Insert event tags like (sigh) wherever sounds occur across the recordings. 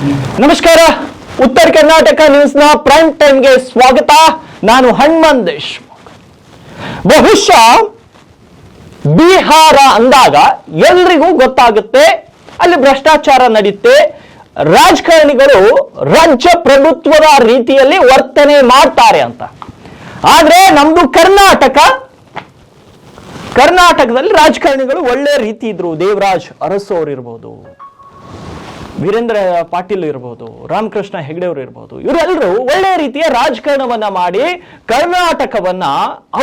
ನಮಸ್ಕಾರ. ಉತ್ತರ ಕರ್ನಾಟಕ ನ್ಯೂಸ್ನ ಪ್ರೈಮ್ ಟೈಮ್ಗೆ ಸ್ವಾಗತ. ನಾನು ಹನುಮಂತ್ ದೇಶ್ಮುಖ್. ಬಹುಶಃ ಬಿಹಾರ ಅಂದಾಗ ಎಲ್ರಿಗೂ ಗೊತ್ತಾಗುತ್ತೆ, ಅಲ್ಲಿ ಭ್ರಷ್ಟಾಚಾರ ನಡೆಯುತ್ತೆ ರಾಜಕಾರಣಿಗಳು ರಾಜ್ಯ ಪ್ರಭುತ್ವದ ರೀತಿಯಲ್ಲಿ ವರ್ತನೆ ಮಾಡ್ತಾರೆ ಅಂತ. ಆದ್ರೆ ನಮ್ದು ಕರ್ನಾಟಕ, ಕರ್ನಾಟಕದಲ್ಲಿ ರಾಜಕಾರಣಿಗಳು ಒಳ್ಳೆ ರೀತಿ ಇದ್ರು. ದೇವರಾಜ್ ಅರಸು ಅವರಿರ್ಬೋದು ವೀರೇಂದ್ರ ಪಾಟೀಲ್ ಇರಬಹುದು ರಾಮಕೃಷ್ಣ ಹೆಗಡೆಯವರು ಇರಬಹುದು ಇವರೆಲ್ಲರೂ ಒಳ್ಳೆಯ ರೀತಿಯ ರಾಜಕಾರಣವನ್ನ ಮಾಡಿ ಕರ್ನಾಟಕವನ್ನ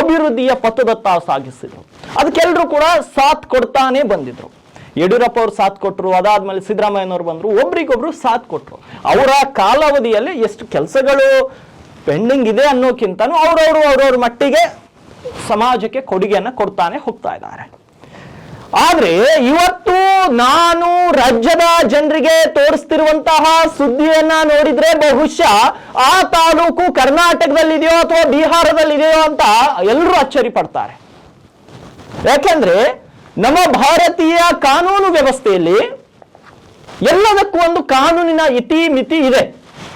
ಅಭಿವೃದ್ಧಿಯ ಪಥದತ್ತ ಸಾಗಿಸಿದ್ರು. ಅದಕ್ಕೆಲ್ಲರೂ ಕೂಡ ಸಾಥ್ ಕೊಡ್ತಾನೆ ಬಂದಿದ್ರು. ಯಡಿಯೂರಪ್ಪ ಅವರು ಸಾಥ್ ಕೊಟ್ಟರು ಅದಾದ್ಮೇಲೆ ಸಿದ್ದರಾಮಯ್ಯನವರು ಬಂದರು, ಒಬ್ರಿಗೊಬ್ರು ಸಾಥ್ ಕೊಟ್ಟರು ಅವರ ಕಾಲಾವಧಿಯಲ್ಲಿ ಎಷ್ಟು ಕೆಲಸಗಳು ಪೆಂಡಿಂಗ್ ಇದೆ ಅನ್ನೋಕ್ಕಿಂತನೂ ಅವರವರು ಅವ್ರವ್ರ ಮಟ್ಟಿಗೆ ಸಮಾಜಕ್ಕೆ ಕೊಡುಗೆಯನ್ನು ಕೊಡ್ತಾನೆ ಹೋಗ್ತಾ ಇದ್ದಾರೆ. ಆದ್ರೆ ಇವತ್ತು ನಾನು ರಾಜ್ಯದ ಜನರಿಗೆ ತೋರಿಸ್ತಿರುವಂತಹ ಸುದ್ದಿಯನ್ನ ನೋಡಿದ್ರೆ ಬಹುಶಃ ಆ ತಾಲೂಕು ಕರ್ನಾಟಕದಲ್ಲಿದೆಯೋ ಅಥವಾ ಬಿಹಾರದಲ್ಲಿದೆಯೋ ಅಂತ ಎಲ್ಲರೂ ಅಚ್ಚರಿ ಪಡ್ತಾರೆ ಯಾಕೆಂದ್ರೆ ನಮ್ಮ ಭಾರತೀಯ ಕಾನೂನು ವ್ಯವಸ್ಥೆಯಲ್ಲಿ ಎಲ್ಲದಕ್ಕೂ ಒಂದು ಕಾನೂನಿನ ಇತಿ ಮಿತಿ ಇದೆ.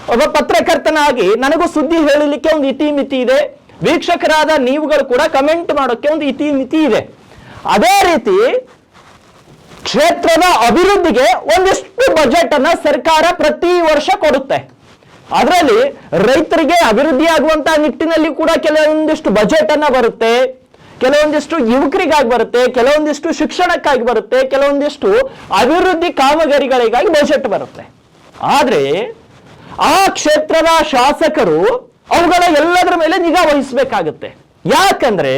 ಒಬ್ಬ ಪತ್ರಕರ್ತನಾಗಿ ನನಗೂ ಸುದ್ದಿ ಹೇಳಲಿಕ್ಕೆ ಒಂದು ಇತಿ ಮಿತಿ ಇದೆ. ವೀಕ್ಷಕರಾದ ನೀವುಗಳು ಕೂಡ ಕಮೆಂಟ್ ಮಾಡೋಕ್ಕೆ ಒಂದು ಇತಿ ಮಿತಿ ಇದೆ. ಅದೇ ರೀತಿ ಕ್ಷೇತ್ರದ ಅಭಿವೃದ್ಧಿಗೆ ಒಂದಿಷ್ಟು ಬಜೆಟ್ ಅನ್ನ ಸರ್ಕಾರ ಪ್ರತಿ ವರ್ಷ ಕೊಡುತ್ತೆ. ಅದರಲ್ಲಿ ರೈತರಿಗೆ ಅಭಿವೃದ್ಧಿ ಆಗುವಂತಹ ನಿಟ್ಟಿನಲ್ಲಿ ಕೂಡ ಕೆಲವೊಂದಿಷ್ಟು ಬಜೆಟ್ ಅನ್ನ ಬರುತ್ತೆ, ಕೆಲವೊಂದಿಷ್ಟು ಯುವಕರಿಗಾಗಿ ಬರುತ್ತೆ, ಕೆಲವೊಂದಿಷ್ಟು ಶಿಕ್ಷಣಕ್ಕಾಗಿ ಬರುತ್ತೆ, ಕೆಲವೊಂದಿಷ್ಟು ಅಭಿವೃದ್ಧಿ ಕಾಮಗಾರಿಗಳಿಗಾಗಿ ಬಜೆಟ್ ಬರುತ್ತೆ. ಆದ್ರೆ ಆ ಕ್ಷೇತ್ರದ ಶಾಸಕರು ಅವುಗಳ ಎಲ್ಲದರ ಮೇಲೆ ನಿಗಾ ವಹಿಸಬೇಕಾಗುತ್ತೆ. ಯಾಕಂದ್ರೆ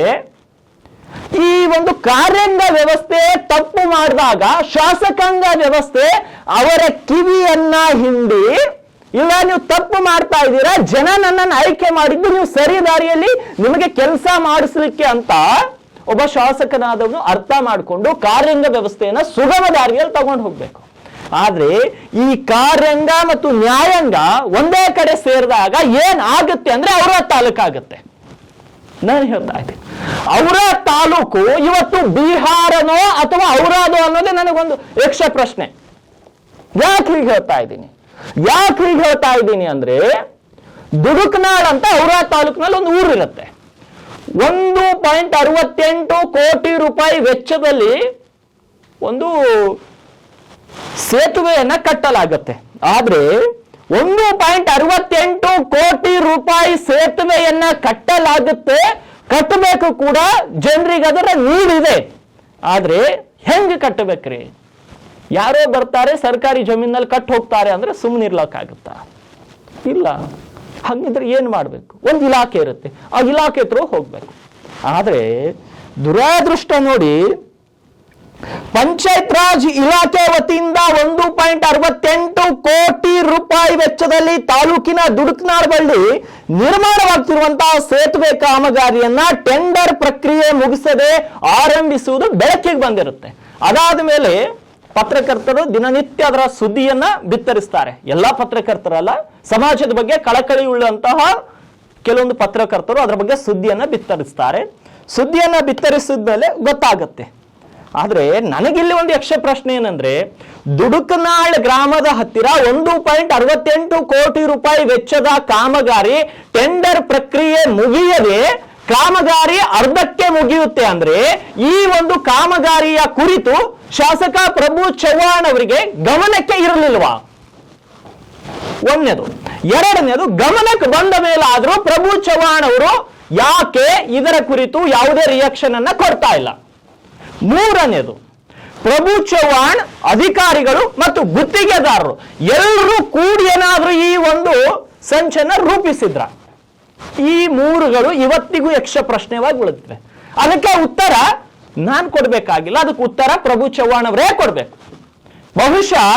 ಈ ಒಂದು ಕಾರ್ಯಾಂಗ ವ್ಯವಸ್ಥೆ ತಪ್ಪು ಮಾಡಿದಾಗ ಶಾಸಕಾಂಗ ವ್ಯವಸ್ಥೆ ಅವರ ಕಿವಿಯನ್ನ ಹಿಂಡಿ, ಇಲ್ಲ ನೀವು ತಪ್ಪು ಮಾಡ್ತಾ ಇದ್ದೀರಾ, ಜನ ನನ್ನನ್ನು ಆಯ್ಕೆ ಮಾಡಿದ್ದು ನೀವು ಸರಿ ದಾರಿಯಲ್ಲಿ ನಿಮಗೆ ಕೆಲಸ ಮಾಡಿಸ್ಲಿಕ್ಕೆ ಅಂತ ಒಬ್ಬ ಶಾಸಕನಾದವನು ಅರ್ಥ ಮಾಡಿಕೊಂಡು ಕಾರ್ಯಾಂಗ ವ್ಯವಸ್ಥೆಯನ್ನ ಸುಗಮ ದಾರಿಯಲ್ಲಿ ತಗೊಂಡು ಹೋಗ್ಬೇಕು. ಆದ್ರೆ ಈ ಕಾರ್ಯಾಂಗ ಮತ್ತು ನ್ಯಾಯಾಂಗ ಒಂದೇ ಕಡೆ ಸೇರಿದಾಗ ಏನ್ ಆಗುತ್ತೆ ಅಂದ್ರೆ ಅವರ ತಾಲೂಕಾಗುತ್ತೆ. ನಾನು ಹೇಳ್ತಾ ಇದ್ದೀನಿ. ಅವರ ತಾಲೂಕು ಇವತ್ತು ಬಿಹಾರನೋ ಅಥವಾ ಔರಾದೋ ಅನ್ನೋದೇ ನನಗೊಂದು ಯಕ್ಷ ಪ್ರಶ್ನೆ. ಯಾಕೆ ಹೀಗೆ ಹೇಳ್ತಾ ಇದ್ದೀನಿ? ಯಾಕೆ ಹೀಗೆ ಹೇಳ್ತಾ ಇದ್ದೀನಿ ಅಂದ್ರೆ ದುಡುಕ್ನಾಳ್ ಅಂತ ಔರಾ ತಾಲೂಕಿನಲ್ಲಿ ಒಂದು ಊರಿರುತ್ತೆ ಒಂದು ಪಾಯಿಂಟ್ ಅರವತ್ತೆಂಟು ಕೋಟಿ ರೂಪಾಯಿ ವೆಚ್ಚದಲ್ಲಿ ಒಂದು ಸೇತುವೆಯನ್ನ ಕಟ್ಟಲಾಗುತ್ತೆ. ಆದ್ರೆ ಒಂದು ಪಾಯಿಂಟ್ ಅರವತ್ತೆಂಟು ಕೋಟಿ ರೂಪಾಯಿ ಸೇತುವೆಯನ್ನ ಕಟ್ಟಲಾಗುತ್ತೆ. ಕಟ್ಟಬೇಕು ಕೂಡ ಜನರಿಗೆ ಅದರ ನೀಡಿದೆ. ಆದ್ರೆ ಹೆಂಗ್ ಕಟ್ಟಬೇಕ್ರಿ? ಯಾರೋ ಬರ್ತಾರೆ, ಸರ್ಕಾರಿ ಜಮೀನಲ್ಲಿ ಕಟ್ ಹೋಗ್ತಾರೆ ಅಂದ್ರೆ ಸುಮ್ಮನೆ ಇರ್ಲಕ್ಕಾಗುತ್ತಾ ಇಲ್ಲ. ಹಂಗಿದ್ರೆ ಏನ್ ಮಾಡ್ಬೇಕು? ಒಂದು ಇಲಾಖೆ ಇರುತ್ತೆ. ಆ ಇಲಾಖೆ ಹತ್ರ ಹೋಗ್ಬೇಕು. ಆದ್ರೆ ದುರಾದೃಷ್ಟ ನೋಡಿ ಪಂಚಾಯತ್ ರಾಜ್ ಇಲಾಖೆ ವತಿಯಿಂದ ಒಂದು ಪಾಯಿಂಟ್ ಅರವತ್ತೆಂಟು ಕೋಟಿ ರೂಪಾಯಿ ವೆಚ್ಚದಲ್ಲಿ ತಾಲೂಕಿನ ದುಡುಕ್ನಾಳ್ ಬಳ್ಳಿ ನಿರ್ಮಾಣವಾಗ್ತಿರುವಂತಹ ಸೇತುವೆ ಕಾಮಗಾರಿಯನ್ನ ಟೆಂಡರ್ ಪ್ರಕ್ರಿಯೆ ಮುಗಿಸದೆ ಆರಂಭಿಸುವುದು ಬೆಳಕಿಗೆ ಬಂದಿರುತ್ತೆ. ಅದಾದ ಮೇಲೆ ಪತ್ರಕರ್ತರು ದಿನನಿತ್ಯ ಅದರ ಸುದ್ದಿಯನ್ನ ಬಿತ್ತರಿಸ್ತಾರೆ. ಎಲ್ಲಾ ಪತ್ರಕರ್ತರಲ್ಲ, ಸಮಾಜದ ಬಗ್ಗೆ ಕಳಕಳಿ ಉಳ್ಳಂತಹ ಕೆಲವೊಂದು ಪತ್ರಕರ್ತರು ಅದರ ಬಗ್ಗೆ ಸುದ್ದಿಯನ್ನ ಬಿತ್ತರಿಸ್ತಾರೆ. ಸುದ್ದಿಯನ್ನ ಬಿತ್ತರಿಸಿದ ಮೇಲೆ ಗೊತ್ತಾಗುತ್ತೆ. ಆದ್ರೆ ನನಗಿಲ್ಲಿ ಒಂದು ಯಕ್ಷ ಪ್ರಶ್ನೆ ಏನಂದ್ರೆ, ದುಡುಕನಾಳ್ ಗ್ರಾಮದ ಹತ್ತಿರ ಒಂದು ಪಾಯಿಂಟ್ ಅರವತ್ತೆಂಟು ಕೋಟಿ ರೂಪಾಯಿ ವೆಚ್ಚದ ಕಾಮಗಾರಿ ಟೆಂಡರ್ ಪ್ರಕ್ರಿಯೆ ಮುಗಿಯದೆ ಕಾಮಗಾರಿ ಅರ್ಧಕ್ಕೆ ಮುಗಿಯುತ್ತೆ ಅಂದ್ರೆ ಈ ಒಂದು ಕಾಮಗಾರಿಯ ಕುರಿತು ಶಾಸಕ ಪ್ರಭು ಚವ್ಹಾಣ್ ಅವರಿಗೆ ಗಮನಕ್ಕೆ ಇರಲಿಲ್ವಾ? ಒಂದನೇದು. ಎರಡನೇದು, ಗಮನಕ್ಕೆ ಬಂದ ಮೇಲಾದ್ರೂ ಪ್ರಭು ಚವ್ಹಾಣ್ ಅವರು ಯಾಕೆ ಇದರ ಕುರಿತು ಯಾವುದೇ ರಿಯಾಕ್ಷನ್ ಅನ್ನ ಕೊಡ್ತಾ ಇಲ್ಲ? ಮೂರನೇದು, ಪ್ರಭು ಚವ್ಹಾಣ್ ಅಧಿಕಾರಿಗಳು ಮತ್ತು ಗುತ್ತಿಗೆದಾರರು ಎಲ್ಲರೂ ಕೂಡಿ ಏನಾದರೂ ಈ ಒಂದು ಸಂಚನ ರೂಪಿಸಿದ್ರ. ಈ ಮೂರುಗಳು ಇವತ್ತಿಗೂ ಯಕ್ಷ ಪ್ರಶ್ನೆವಾಗಿ ಉಳಿದಿವೆ. ಅದಕ್ಕೆ ಉತ್ತರ ನಾನು ಕೊಡಬೇಕಾಗಿಲ್ಲ, ಅದಕ್ಕೆ ಉತ್ತರ ಪ್ರಭು ಚವ್ಹಾಣ್ ಅವರೇ ಕೊಡಬೇಕು. ಬಹುಶಃ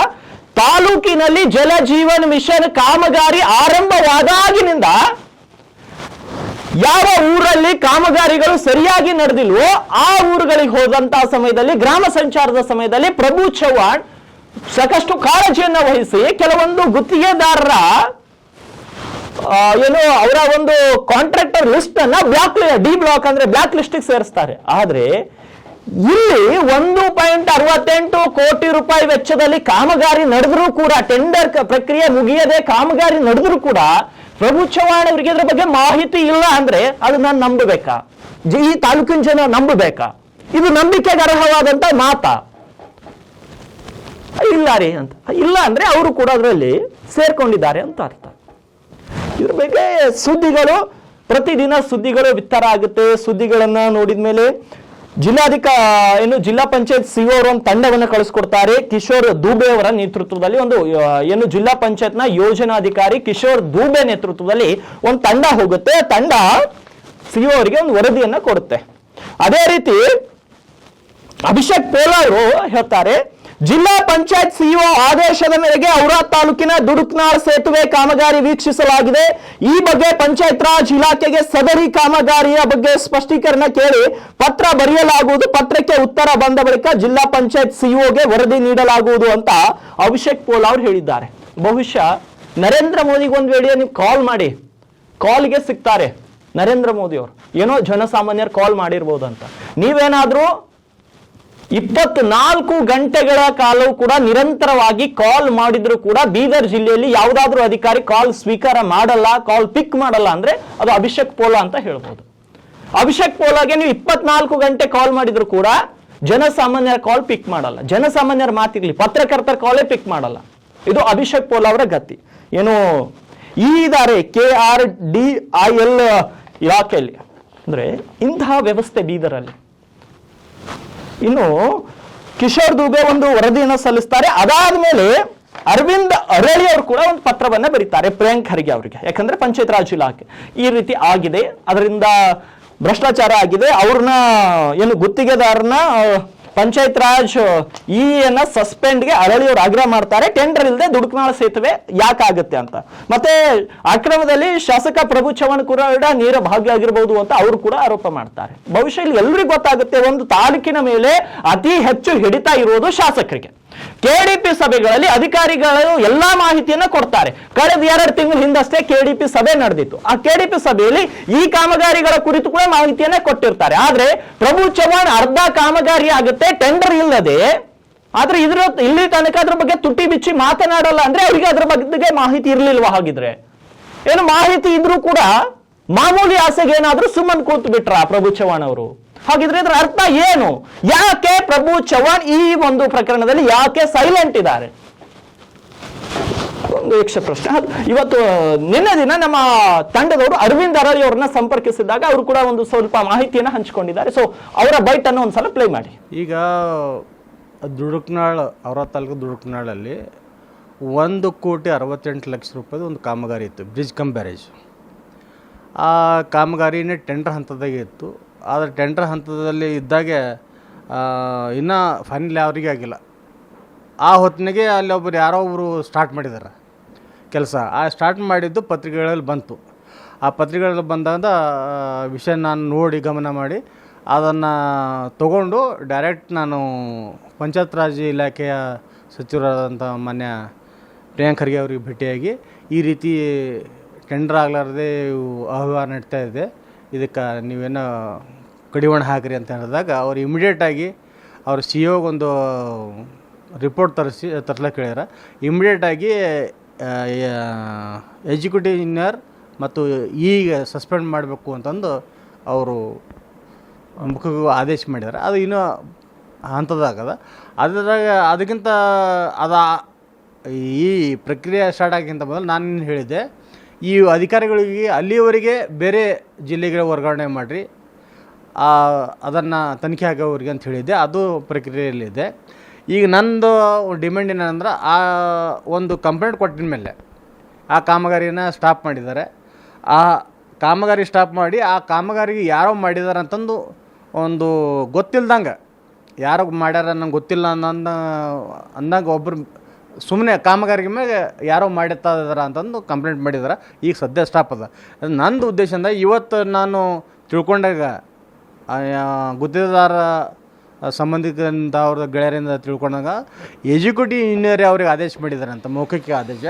ತಾಲೂಕಿನಲ್ಲಿ ಜಲ ಜೀವನ್ ಮಿಷನ್ ಕಾಮಗಾರಿ ಆರಂಭವಾದಾಗಿನಿಂದ ಯಾವ ಕಾಮಗಾರಿಗಳು ಸರಿಯಾಗಿ ನಡೆದಿಲ್ವೋ ಆ ಊರುಗಳಿಗೆ ಹೋದಂತಹ ಸಮಯದಲ್ಲಿ, ಗ್ರಾಮ ಸಂಚಾರದ ಸಮಯದಲ್ಲಿ ಪ್ರಭು ಚವ್ಹಾಣ್ ಸಾಕಷ್ಟು ಕಾಳಜಿಯನ್ನು ವಹಿಸಿ ಕೆಲವೊಂದು ಗುತ್ತಿಗೆದಾರರ ಏನು ಅವರ ಒಂದು ಕಾಂಟ್ರಾಕ್ಟರ್ ಲಿಸ್ಟ್ ಅನ್ನ ಬ್ಲಾಕ್ ಡಿ ಬ್ಲಾಕ್ ಅಂದ್ರೆ ಬ್ಲಾಕ್ ಲಿಸ್ಟ್ ಸೇರಿಸ್ತಾರೆ. ಆದ್ರೆ ಇಲ್ಲಿ ಒಂದು ಪಾಯಿಂಟ್ ಅರವತ್ತೆಂಟು ಕೋಟಿ ರೂಪಾಯಿ ವೆಚ್ಚದಲ್ಲಿ ಕಾಮಗಾರಿ ನಡೆದರೂ ಕೂಡ ಟೆಂಡರ್ ಪ್ರಕ್ರಿಯೆ ಮುಗಿಯದೆ ಕಾಮಗಾರಿ ನಡೆದರೂ ಕೂಡ ಪ್ರಭು ಚವ್ಹಾಣ್ ಅವರಿಗೆ ಇದ್ರ ಬಗ್ಗೆ ಮಾಹಿತಿ ಇಲ್ಲ ಅಂದ್ರೆ ಅದು ನಾನು ನಂಬಬೇಕಾ? ಈ ತಾಲೂಕಿನ ಜನ ನಂಬಬೇಕಾ? ಇದು ನಂಬಿಕೆಗೆ ಅರ್ಹವಾದಂತ ಮಾತಾ? ಇಲ್ಲ ರೀ ಅಂತ. ಇಲ್ಲ ಅಂದ್ರೆ ಅವರು ಕೂಡ ಅದರಲ್ಲಿ ಸೇರ್ಕೊಂಡಿದ್ದಾರೆ ಅಂತ ಅರ್ಥ. ಇದ್ರ ಬಗ್ಗೆ ಸುದ್ದಿಗಳು ಪ್ರತಿದಿನ ಸುದ್ದಿಗಳು ವಿತ್ತರ ಆಗುತ್ತೆ. ಸುದ್ದಿಗಳನ್ನ ನೋಡಿದ ಮೇಲೆ ಜಿಲ್ಲಾಧಿಕ ಏನು ಜಿಲ್ಲಾ ಪಂಚಾಯತ್ ಸಿಒ ಅವರು ಒಂದು ತಂಡವನ್ನು ಕಳಿಸ್ಕೊಡ್ತಾರೆ. ಕಿಶೋರ್ ದೂಬೆ ಅವರ ನೇತೃತ್ವದಲ್ಲಿ ಒಂದು ಏನು ಜಿಲ್ಲಾ ಪಂಚಾಯತ್ನ ಯೋಜನಾಧಿಕಾರಿ ಕಿಶೋರ್ ದೂಬೆ ನೇತೃತ್ವದಲ್ಲಿ ಒಂದು ತಂಡ ಹೋಗುತ್ತೆ. ತಂಡ ಸಿಒ ಅವರಿಗೆ ಒಂದು ವರದಿಯನ್ನ ಕೊಡುತ್ತೆ. ಅದೇ ರೀತಿ ಅಭಿಷೇಕ್ ಪೋಲ ಅವರು ಹೇಳ್ತಾರೆ ಜಿಲ್ಲಾ ಪಂಚಾಯತ್ ಸಿಇಒ ಆದೇಶದ ಮೇರೆಗೆ ಔರಾ ತಾಲೂಕಿನ ದುಡುಕ್ನಾರ್ ಸೇತುವೆ ಕಾಮಗಾರಿ ವೀಕ್ಷಿಸಲಾಗಿದೆ. ಈ ಬಗ್ಗೆ ಪಂಚಾಯತ್ ರಾಜ್ ಇಲಾಖೆಗೆ ಸದರಿ ಕಾಮಗಾರಿಯ ಬಗ್ಗೆ ಸ್ಪಷ್ಟೀಕರಣ ಕೇಳಿ ಪತ್ರ ಬರೆಯಲಾಗುವುದು. ಪತ್ರಕ್ಕೆ ಉತ್ತರ ಬಂದ ಬಳಿಕ ಜಿಲ್ಲಾ ಪಂಚಾಯತ್ ಸಿಇಒಗೆ ವರದಿ ನೀಡಲಾಗುವುದು ಅಂತ ಅಭಿಷೇಕ್ ಪೋಲ್ ಅವರು ಹೇಳಿದ್ದಾರೆ. ಬಹುಶಃ ನರೇಂದ್ರ ಮೋದಿಗೆ ಒಂದು ವೇಳೆ ನೀವು ಕಾಲ್ ಮಾಡಿ, ಕಾಲ್ಗೆ ಸಿಗ್ತಾರೆ ನರೇಂದ್ರ ಮೋದಿ ಅವರು. ಏನೋ ಜನಸಾಮಾನ್ಯರು ಕಾಲ್ ಮಾಡಿರ್ಬೋದು ಅಂತ. ನೀವೇನಾದ್ರೂ ಇಪ್ಪತ್ನಾಲ್ಕು ಗಂಟೆಗಳ ಕಾಲವೂ ಕೂಡ ನಿರಂತರವಾಗಿ ಕಾಲ್ ಮಾಡಿದ್ರು ಕೂಡ ಬೀದರ್ ಜಿಲ್ಲೆಯಲ್ಲಿ ಯಾವುದಾದ್ರೂ ಅಧಿಕಾರಿ ಕಾಲ್ ಸ್ವೀಕಾರ ಮಾಡಲ್ಲ ಕಾಲ್ ಪಿಕ್ ಮಾಡಲ್ಲ ಅಂದ್ರೆ ಅದು ಅಭಿಷೇಕ್ ಪೋಲಾ ಅಂತ ಹೇಳ್ಬೋದು. ಅಭಿಷೇಕ್ ಪೋಲಾಗೆ ನೀವು ಇಪ್ಪತ್ನಾಲ್ಕು ಗಂಟೆ ಕಾಲ್ ಮಾಡಿದ್ರು ಕೂಡ ಜನಸಾಮಾನ್ಯರ ಕಾಲ್ ಪಿಕ್ ಮಾಡಲ್ಲ. ಜನಸಾಮಾನ್ಯರ ಮಾತಿರ್ಲಿ, ಪತ್ರಕರ್ತರ ಕಾಲೇ ಪಿಕ್ ಮಾಡಲ್ಲ. ಇದು ಅಭಿಷೇಕ್ ಪೋಲಾ ಅವರ ಗತಿ. ಏನು, ಈ ಇದಾರೆ K R D I L ಇಲಾಖೆಯಲ್ಲಿ, ಅಂದ್ರೆ ಇಂತಹ ವ್ಯವಸ್ಥೆ ಬೀದರಲ್ಲಿ ಇನ್ನು ಕಿಶೋರ್ ದುಬೆ ಒಂದು ವರದಿಯನ್ನು ಸಲ್ಲಿಸ್ತಾರೆ. ಅದಾದ್ಮೇಲೆ ಅರವಿಂದ್ ಅರಳಿ ಅವರು ಕೂಡ ಒಂದು ಪತ್ರವನ್ನ ಬರೀತಾರೆ ಪ್ರಿಯಾಂಕ್ ಖರ್ಗೆ ಅವರಿಗೆ. ಯಾಕಂದ್ರೆ ಪಂಚಾಯತ್ ರಾಜ್ ಇಲಾಖೆ ಈ ರೀತಿ ಆಗಿದೆ. ಅದರಿಂದ ಭ್ರಷ್ಟಾಚಾರ ಆಗಿದೆ. ಅವ್ರನ್ನ ಏನು ಗುತ್ತಿಗೆದಾರನ ಪಂಚಾಯತ್ ರಾಜ್ ಇ ಅನ್ನ ಸಸ್ಪೆಂಡ್ಗೆ ಅರಳಿಯವರು ಆಗ್ರಹ ಮಾಡ್ತಾರೆ. ಟೆಂಡರ್ ಇಲ್ಲದೆ ದುಡುಕ್ನಾಳ ಸೇತುವೆ ಯಾಕಾಗುತ್ತೆ ಅಂತ. ಮತ್ತೆ ಅಕ್ರಮದಲ್ಲಿ ಶಾಸಕ ಪ್ರಭು ಚವ್ಹಾಣ್ ನೀರ ನೇರ ಭಾಗಿಯಾಗಿರಬಹುದು ಅಂತ ಅವರು ಕೂಡ ಆರೋಪ ಮಾಡ್ತಾರೆ. ಭವಿಷ್ಯ ಇಲ್ಲಿ ಎಲ್ರಿಗೂ ಗೊತ್ತಾಗುತ್ತೆ, ಒಂದು ತಾಲೂಕಿನ ಮೇಲೆ ಅತಿ ಹೆಚ್ಚು ಹಿಡಿತ ಇರುವುದು ಶಾಸಕರಿಗೆ. ಕೆಡಿಪಿ ಸಭೆಗಳಲ್ಲಿ ಅಧಿಕಾರಿಗಳು ಎಲ್ಲಾ ಮಾಹಿತಿಯನ್ನ ಕೊಡ್ತಾರೆ. ಕಳೆದ ಎರಡು ತಿಂಗಳ ಹಿಂದಷ್ಟೇ ಕೆಡಿಪಿ ಸಭೆ ನಡೆದಿತ್ತು. ಆ ಕೆಡಿಪಿ ಸಭೆಯಲ್ಲಿ ಈ ಕಾಮಗಾರಿಗಳ ಕುರಿತು ಕೂಡ ಮಾಹಿತಿಯನ್ನ ಕೊಟ್ಟಿರ್ತಾರೆ. ಆದ್ರೆ ಪ್ರಭು ಚವ್ಹಾಣ್ ಅರ್ಧ ಕಾಮಗಾರಿ ಆಗುತ್ತೆ ಟೆಂಡರ್ ಇಲ್ಲದೆ. ಆದ್ರೆ ಇದ್ರ ಇಲ್ಲಿ ತನಕ ಅದ್ರ ಬಗ್ಗೆ ತುಟಿ ಬಿಚ್ಚಿ ಮಾತನಾಡಲ್ಲ ಅಂದ್ರೆ ಅವರಿಗೆ ಅದ್ರ ಬಗ್ಗೆ ಮಾಹಿತಿ ಇರ್ಲಿಲ್ವಾ ಹಾಗಿದ್ರೆ? ಏನು ಮಾಹಿತಿ ಇದ್ರೂ ಕೂಡ ಮಾಮೂಲಿ ಆಸೆಗೆ ಏನಾದ್ರೂ ಸುಮ್ಮನೆ ಕೂತ್ ಬಿಟ್ರ ಪ್ರಭು ಚವ್ಹಾಣ್ ಅವರು? ಹಾಗಿದ್ರೆ ಇದರ ಅರ್ಥ ಏನು? ಯಾಕೆ ಪ್ರಭು ಚವ್ಹಾಣ್ ಈ ಒಂದು ಪ್ರಕರಣದಲ್ಲಿ ಯಾಕೆ ಸೈಲೆಂಟ್ ಇದ್ದಾರೆ? ಒಂದು ಯಕ್ಷ ಪ್ರಶ್ನೆ. ಇವತ್ತು, ನಿನ್ನೆ ದಿನ ನಮ್ಮ ತಂಡದವರು ಅರವಿಂದ್ ಅರಳಿ ಅವ್ರನ್ನ ಸಂಪರ್ಕಿಸಿದಾಗ ಅವರು ಕೂಡ ಒಂದು ಸ್ವಲ್ಪ ಮಾಹಿತಿಯನ್ನು ಹಂಚಿಕೊಂಡಿದ್ದಾರೆ. ಸೊ ಅವರ ಬೈಟ್ ಅನ್ನು ಒಂದ್ಸಲ ಪ್ಲೇ ಮಾಡಿ. ಈಗ ದುಡುಕ್ನಾಳ್, ಅವರ ತಾಲೂಕು ದುಡುಕ್ನಾಳಲ್ಲಿ ಒಂದು ಕೋಟಿ ಅರವತ್ತೆಂಟು ಲಕ್ಷ ರೂಪಾಯಿದು ಒಂದು ಕಾಮಗಾರಿ ಇತ್ತು ಬ್ರಿಡ್ಜ್ ಕಮ್ ಬ್ಯಾರೇಜ್ ಆ ಕಾಮಗಾರಿನೇ ಟೆಂಡರ್ ಹಂತದಾಗೆ ಇತ್ತು. ಆದರೆ ಟೆಂಡರ್ ಹಂತದಲ್ಲಿ ಇದ್ದಾಗೆ ಇನ್ನೂ ಫೈನಲ್ ಯಾವರಿಗೆ ಆಗಿಲ್ಲ. ಆ ಹೊತ್ತಿನಾಗೆ ಅಲ್ಲಿ ಒಬ್ಬರು ಯಾರೋ ಒಬ್ಬರು ಸ್ಟಾರ್ಟ್ ಮಾಡಿದ್ದಾರೆ ಕೆಲಸ. ಆ ಸ್ಟಾರ್ಟ್ ಮಾಡಿದ್ದು ಪತ್ರಿಕೆಗಳಲ್ಲಿ ಬಂತು. ಆ ಪತ್ರಿಕೆಗಳಲ್ಲಿ ಬಂದಾಗ ವಿಷಯ ನಾನು ನೋಡಿ ಗಮನ ಮಾಡಿ, ಅದನ್ನು ತಗೊಂಡು ಡೈರೆಕ್ಟ್ ನಾನು ಪಂಚಾಯತ್ ರಾಜ್ ಇಲಾಖೆಯ ಸಚಿವರಾದಂಥ ಮಾನ್ಯ ಪ್ರಿಯಾಂಕ್ ಖರ್ಗೆ ಅವರಿಗೆ ಭೇಟಿಯಾಗಿ ಈ ರೀತಿ ಟೆಂಡರ್ ಇವು ಅವ್ಯವಹಾರ ನಡೀತಾ ಇದೆ. ಇದಕ್ಕೆ ನೀವೇನೋ ಕಡಿವಾಣ ಹಾಕ್ರಿ ಅಂತ ಹೇಳಿದಾಗ ಅವ್ರು ಇಮಿಡಿಯೇಟಾಗಿ ಅವ್ರ ಸಿ ಒಂದು ರಿಪೋರ್ಟ್ ತರಿಸಿ ತರ್ಲಕ್ಕೆ ಹೇಳ್ಯಾರ. ಇಮಿಡಿಯೇಟಾಗಿ ಎಕ್ಸಿಕ್ಯೂಟಿವ್ ಇಂಜಿನಿಯರ್ ಮತ್ತು ಈಗ ಸಸ್ಪೆಂಡ್ ಮಾಡಬೇಕು ಅಂತಂದು ಅವರು ಮುಖಕ್ಕೆ ಆದೇಶ ಮಾಡಿದ್ದಾರೆ ಅದು ಇನ್ನೂ ಹಂತದಾಗದ. ಅದರಾಗ ಅದಕ್ಕಿಂತ ಅದ, ಈ ಪ್ರಕ್ರಿಯೆ ಸ್ಟಾರ್ಟ್ ಆಗಿಂತ ಮೊದಲು ನಾನು ಹೇಳಿದ್ದೆ, ಈ ಅಧಿಕಾರಿಗಳಿಗೆ ಅಲ್ಲಿಯವರೆಗೆ ಬೇರೆ ಜಿಲ್ಲೆಗೆ ವರ್ಗಾವಣೆ ಮಾಡಿರಿ. ಅದನ್ನು ತನಿಖೆ ಆಗೋವ್ರಿಗೆ ಅಂತ ಹೇಳಿದ್ದೆ. ಅದು ಪ್ರಕ್ರಿಯೆಯಲ್ಲಿದೆ. ಈಗ ನಂದು ಡಿಮ್ಯಾಂಡ್ ಏನಂದ್ರೆ, ಆ ಒಂದು ಕಂಪ್ಲೇಂಟ್ ಕೊಟ್ಟಿನ ಮೇಲೆ, ಆ ಕಾಮಗಾರಿನ ಸ್ಟಾಪ್ ಮಾಡಿದ್ದಾರೆ. ಆ ಕಾಮಗಾರಿ ಸ್ಟಾಪ್ ಮಾಡಿ, ಆ ಕಾಮಗಾರಿಗೆ ಯಾರೋ ಮಾಡಿದ್ದಾರೆ ಅಂತಂದು ಒಂದು ಗೊತ್ತಿಲ್ದಂಗೆ, ಯಾರೋ ಮಾಡ್ಯಾರ ನಂಗೆ ಗೊತ್ತಿಲ್ಲ ಅನ್ನೋ ಅಂದಾಗ ಒಬ್ಬರು ಸುಮ್ಮನೆ ಕಾಮಗಾರಿಗೆ ಮೇಲೆ ಯಾರೋ ಮಾಡಿರ್ತಾ ಅಂತಂದು ಕಂಪ್ಲೇಂಟ್ ಮಾಡಿದಾರೆ. ಈಗ ಸದ್ಯ ಸ್ಟಾಪ್ ಅದ. ನಂದು ಉದ್ದೇಶ ಅಂದ್ರೆ ಇವತ್ತು ನಾನು ತಿಳ್ಕೊಂಡಾಗ ಗುತ್ತಿಗೆದಾರ ಸಂಬಂಧಿಕರಿಂದ ಅವ್ರ ಗೆಳೆಯರಿಂದ ತಿಳ್ಕೊಂಡಾಗ ಎಜುಕೇಟಿವ್ ಇಂಜಿನಿಯರ್ ಅವ್ರಿಗೆ ಆದೇಶ ಮಾಡಿದ್ದಾರೆ ಅಂತ, ಮೌಖಿಕ ಆದೇಶ.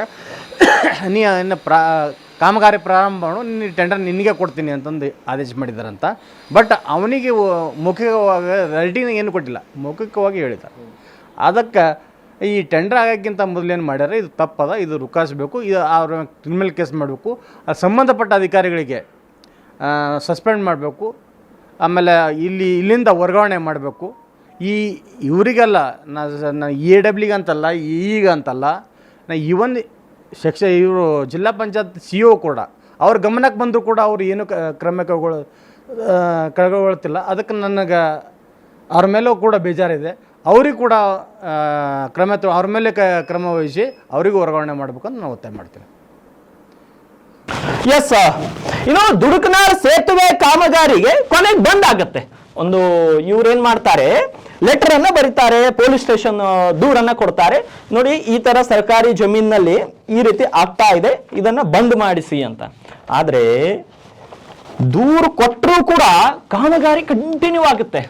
(coughs) ನೀ ಇನ್ನು ಪ್ರಾ, ಕಾಮಗಾರಿ ಪ್ರಾರಂಭ ಮಾಡು ನಿನ್ನ ಟೆಂಡರ್ ನಿನಗೆ ಕೊಡ್ತೀನಿ ಅಂತಂದು ಆದೇಶ ಮಾಡಿದಾರಂತ ಬಟ್ ಅವನಿಗೆ ಮುಖ್ಯವಾಗಿ ರೆಡಿನ ಏನು ಕೊಟ್ಟಿಲ್ಲ, ಮೌಖಿಕವಾಗಿ ಹೇಳಿದ. ಅದಕ್ಕೆ ಈ ಟೆಂಡರ್ ಆಗೋಕ್ಕಿಂತ ಮೊದಲೇನು ಮಾಡ್ಯಾರ, ಇದು ತಪ್ಪದ, ಇದು ರುಕಾಸಬೇಕು ಇದು ಅವ್ರ ಕ್ರಿಮಿನಲ್ ಕೇಸ್ ಮಾಡಬೇಕು. ಸಂಬಂಧಪಟ್ಟ ಅಧಿಕಾರಿಗಳಿಗೆ ಸಸ್ಪೆಂಡ್ ಮಾಡಬೇಕು. ಆಮೇಲೆ ಇಲ್ಲಿ, ಇಲ್ಲಿಂದ ವರ್ಗಾವಣೆ ಮಾಡಬೇಕು. ಈ ಇವರಿಗೆಲ್ಲ, ನಾ ಎ ಡಬ್ಲ್ಯೂಗೆ ಅಂತಲ್ಲ ಈಗ ಅಂತಲ್ಲ ನಾ ಇವನ್ ಶಿಕ್ಷ, ಇವರು ಜಿಲ್ಲಾ ಪಂಚಾಯತ್ ಸಿ ಒ ಕೂಡ, ಅವ್ರ ಗಮನಕ್ಕೆ ಬಂದರೂ ಕೂಡ ಅವರು ಏನು ಕ್ರಮ ಕೈಗೊಳ್ಳ ಕೈಗೊಳ್ಳುತ್ತಿಲ್ಲ ಅದಕ್ಕೆ ನನಗೆ ಅವ್ರ ಮೇಲೂ ಕೂಡ ಬೇಜಾರಿದೆ. ಅವ್ರಿಗೆ ಕೂಡ ಕ್ರಮ ಅವ್ರ ಮೇಲೆ ಕ್ರಮ ವಹಿಸಿ ಅವರಿಗೂ ವರ್ಗಾವಣೆ ಮಾಡ್ಬೇಕಂತ ನಾನು ಒತ್ತಾಯ ಮಾಡ್ತೀವಿ ಎಸ್ ಇನ್ನು ದುಡುಕನಾರ್ ಸೇತುವೆ ಕಾಮಗಾರಿಗೆ ಕೊನೆಗೆ ಬಂದ್ ಆಗತ್ತೆ ಒಂದು ಇವ್ರೇನ್ ಮಾಡ್ತಾರೆ ಲೆಟರ್ ಅನ್ನ ಬರೀತಾರೆ ಪೊಲೀಸ್ ಸ್ಟೇಷನ್ ದೂರನ್ನ ಕೊಡ್ತಾರೆ. ನೋಡಿ, ಈ ತರ ಸರ್ಕಾರಿ ಜಮೀನಿನಲ್ಲಿ ಈ ರೀತಿ ಆಗ್ತಾ ಇದೆ. ಇದನ್ನ ಬಂದ್ ಮಾಡಿಸಿ ಅಂತ. ಆದ್ರೆ, ದೂರು ಕೊಟ್ಟರೂ ಕೂಡ ಕಾಮಗಾರಿ ಕಂಟಿನ್ಯೂ ಆಗುತ್ತೆ.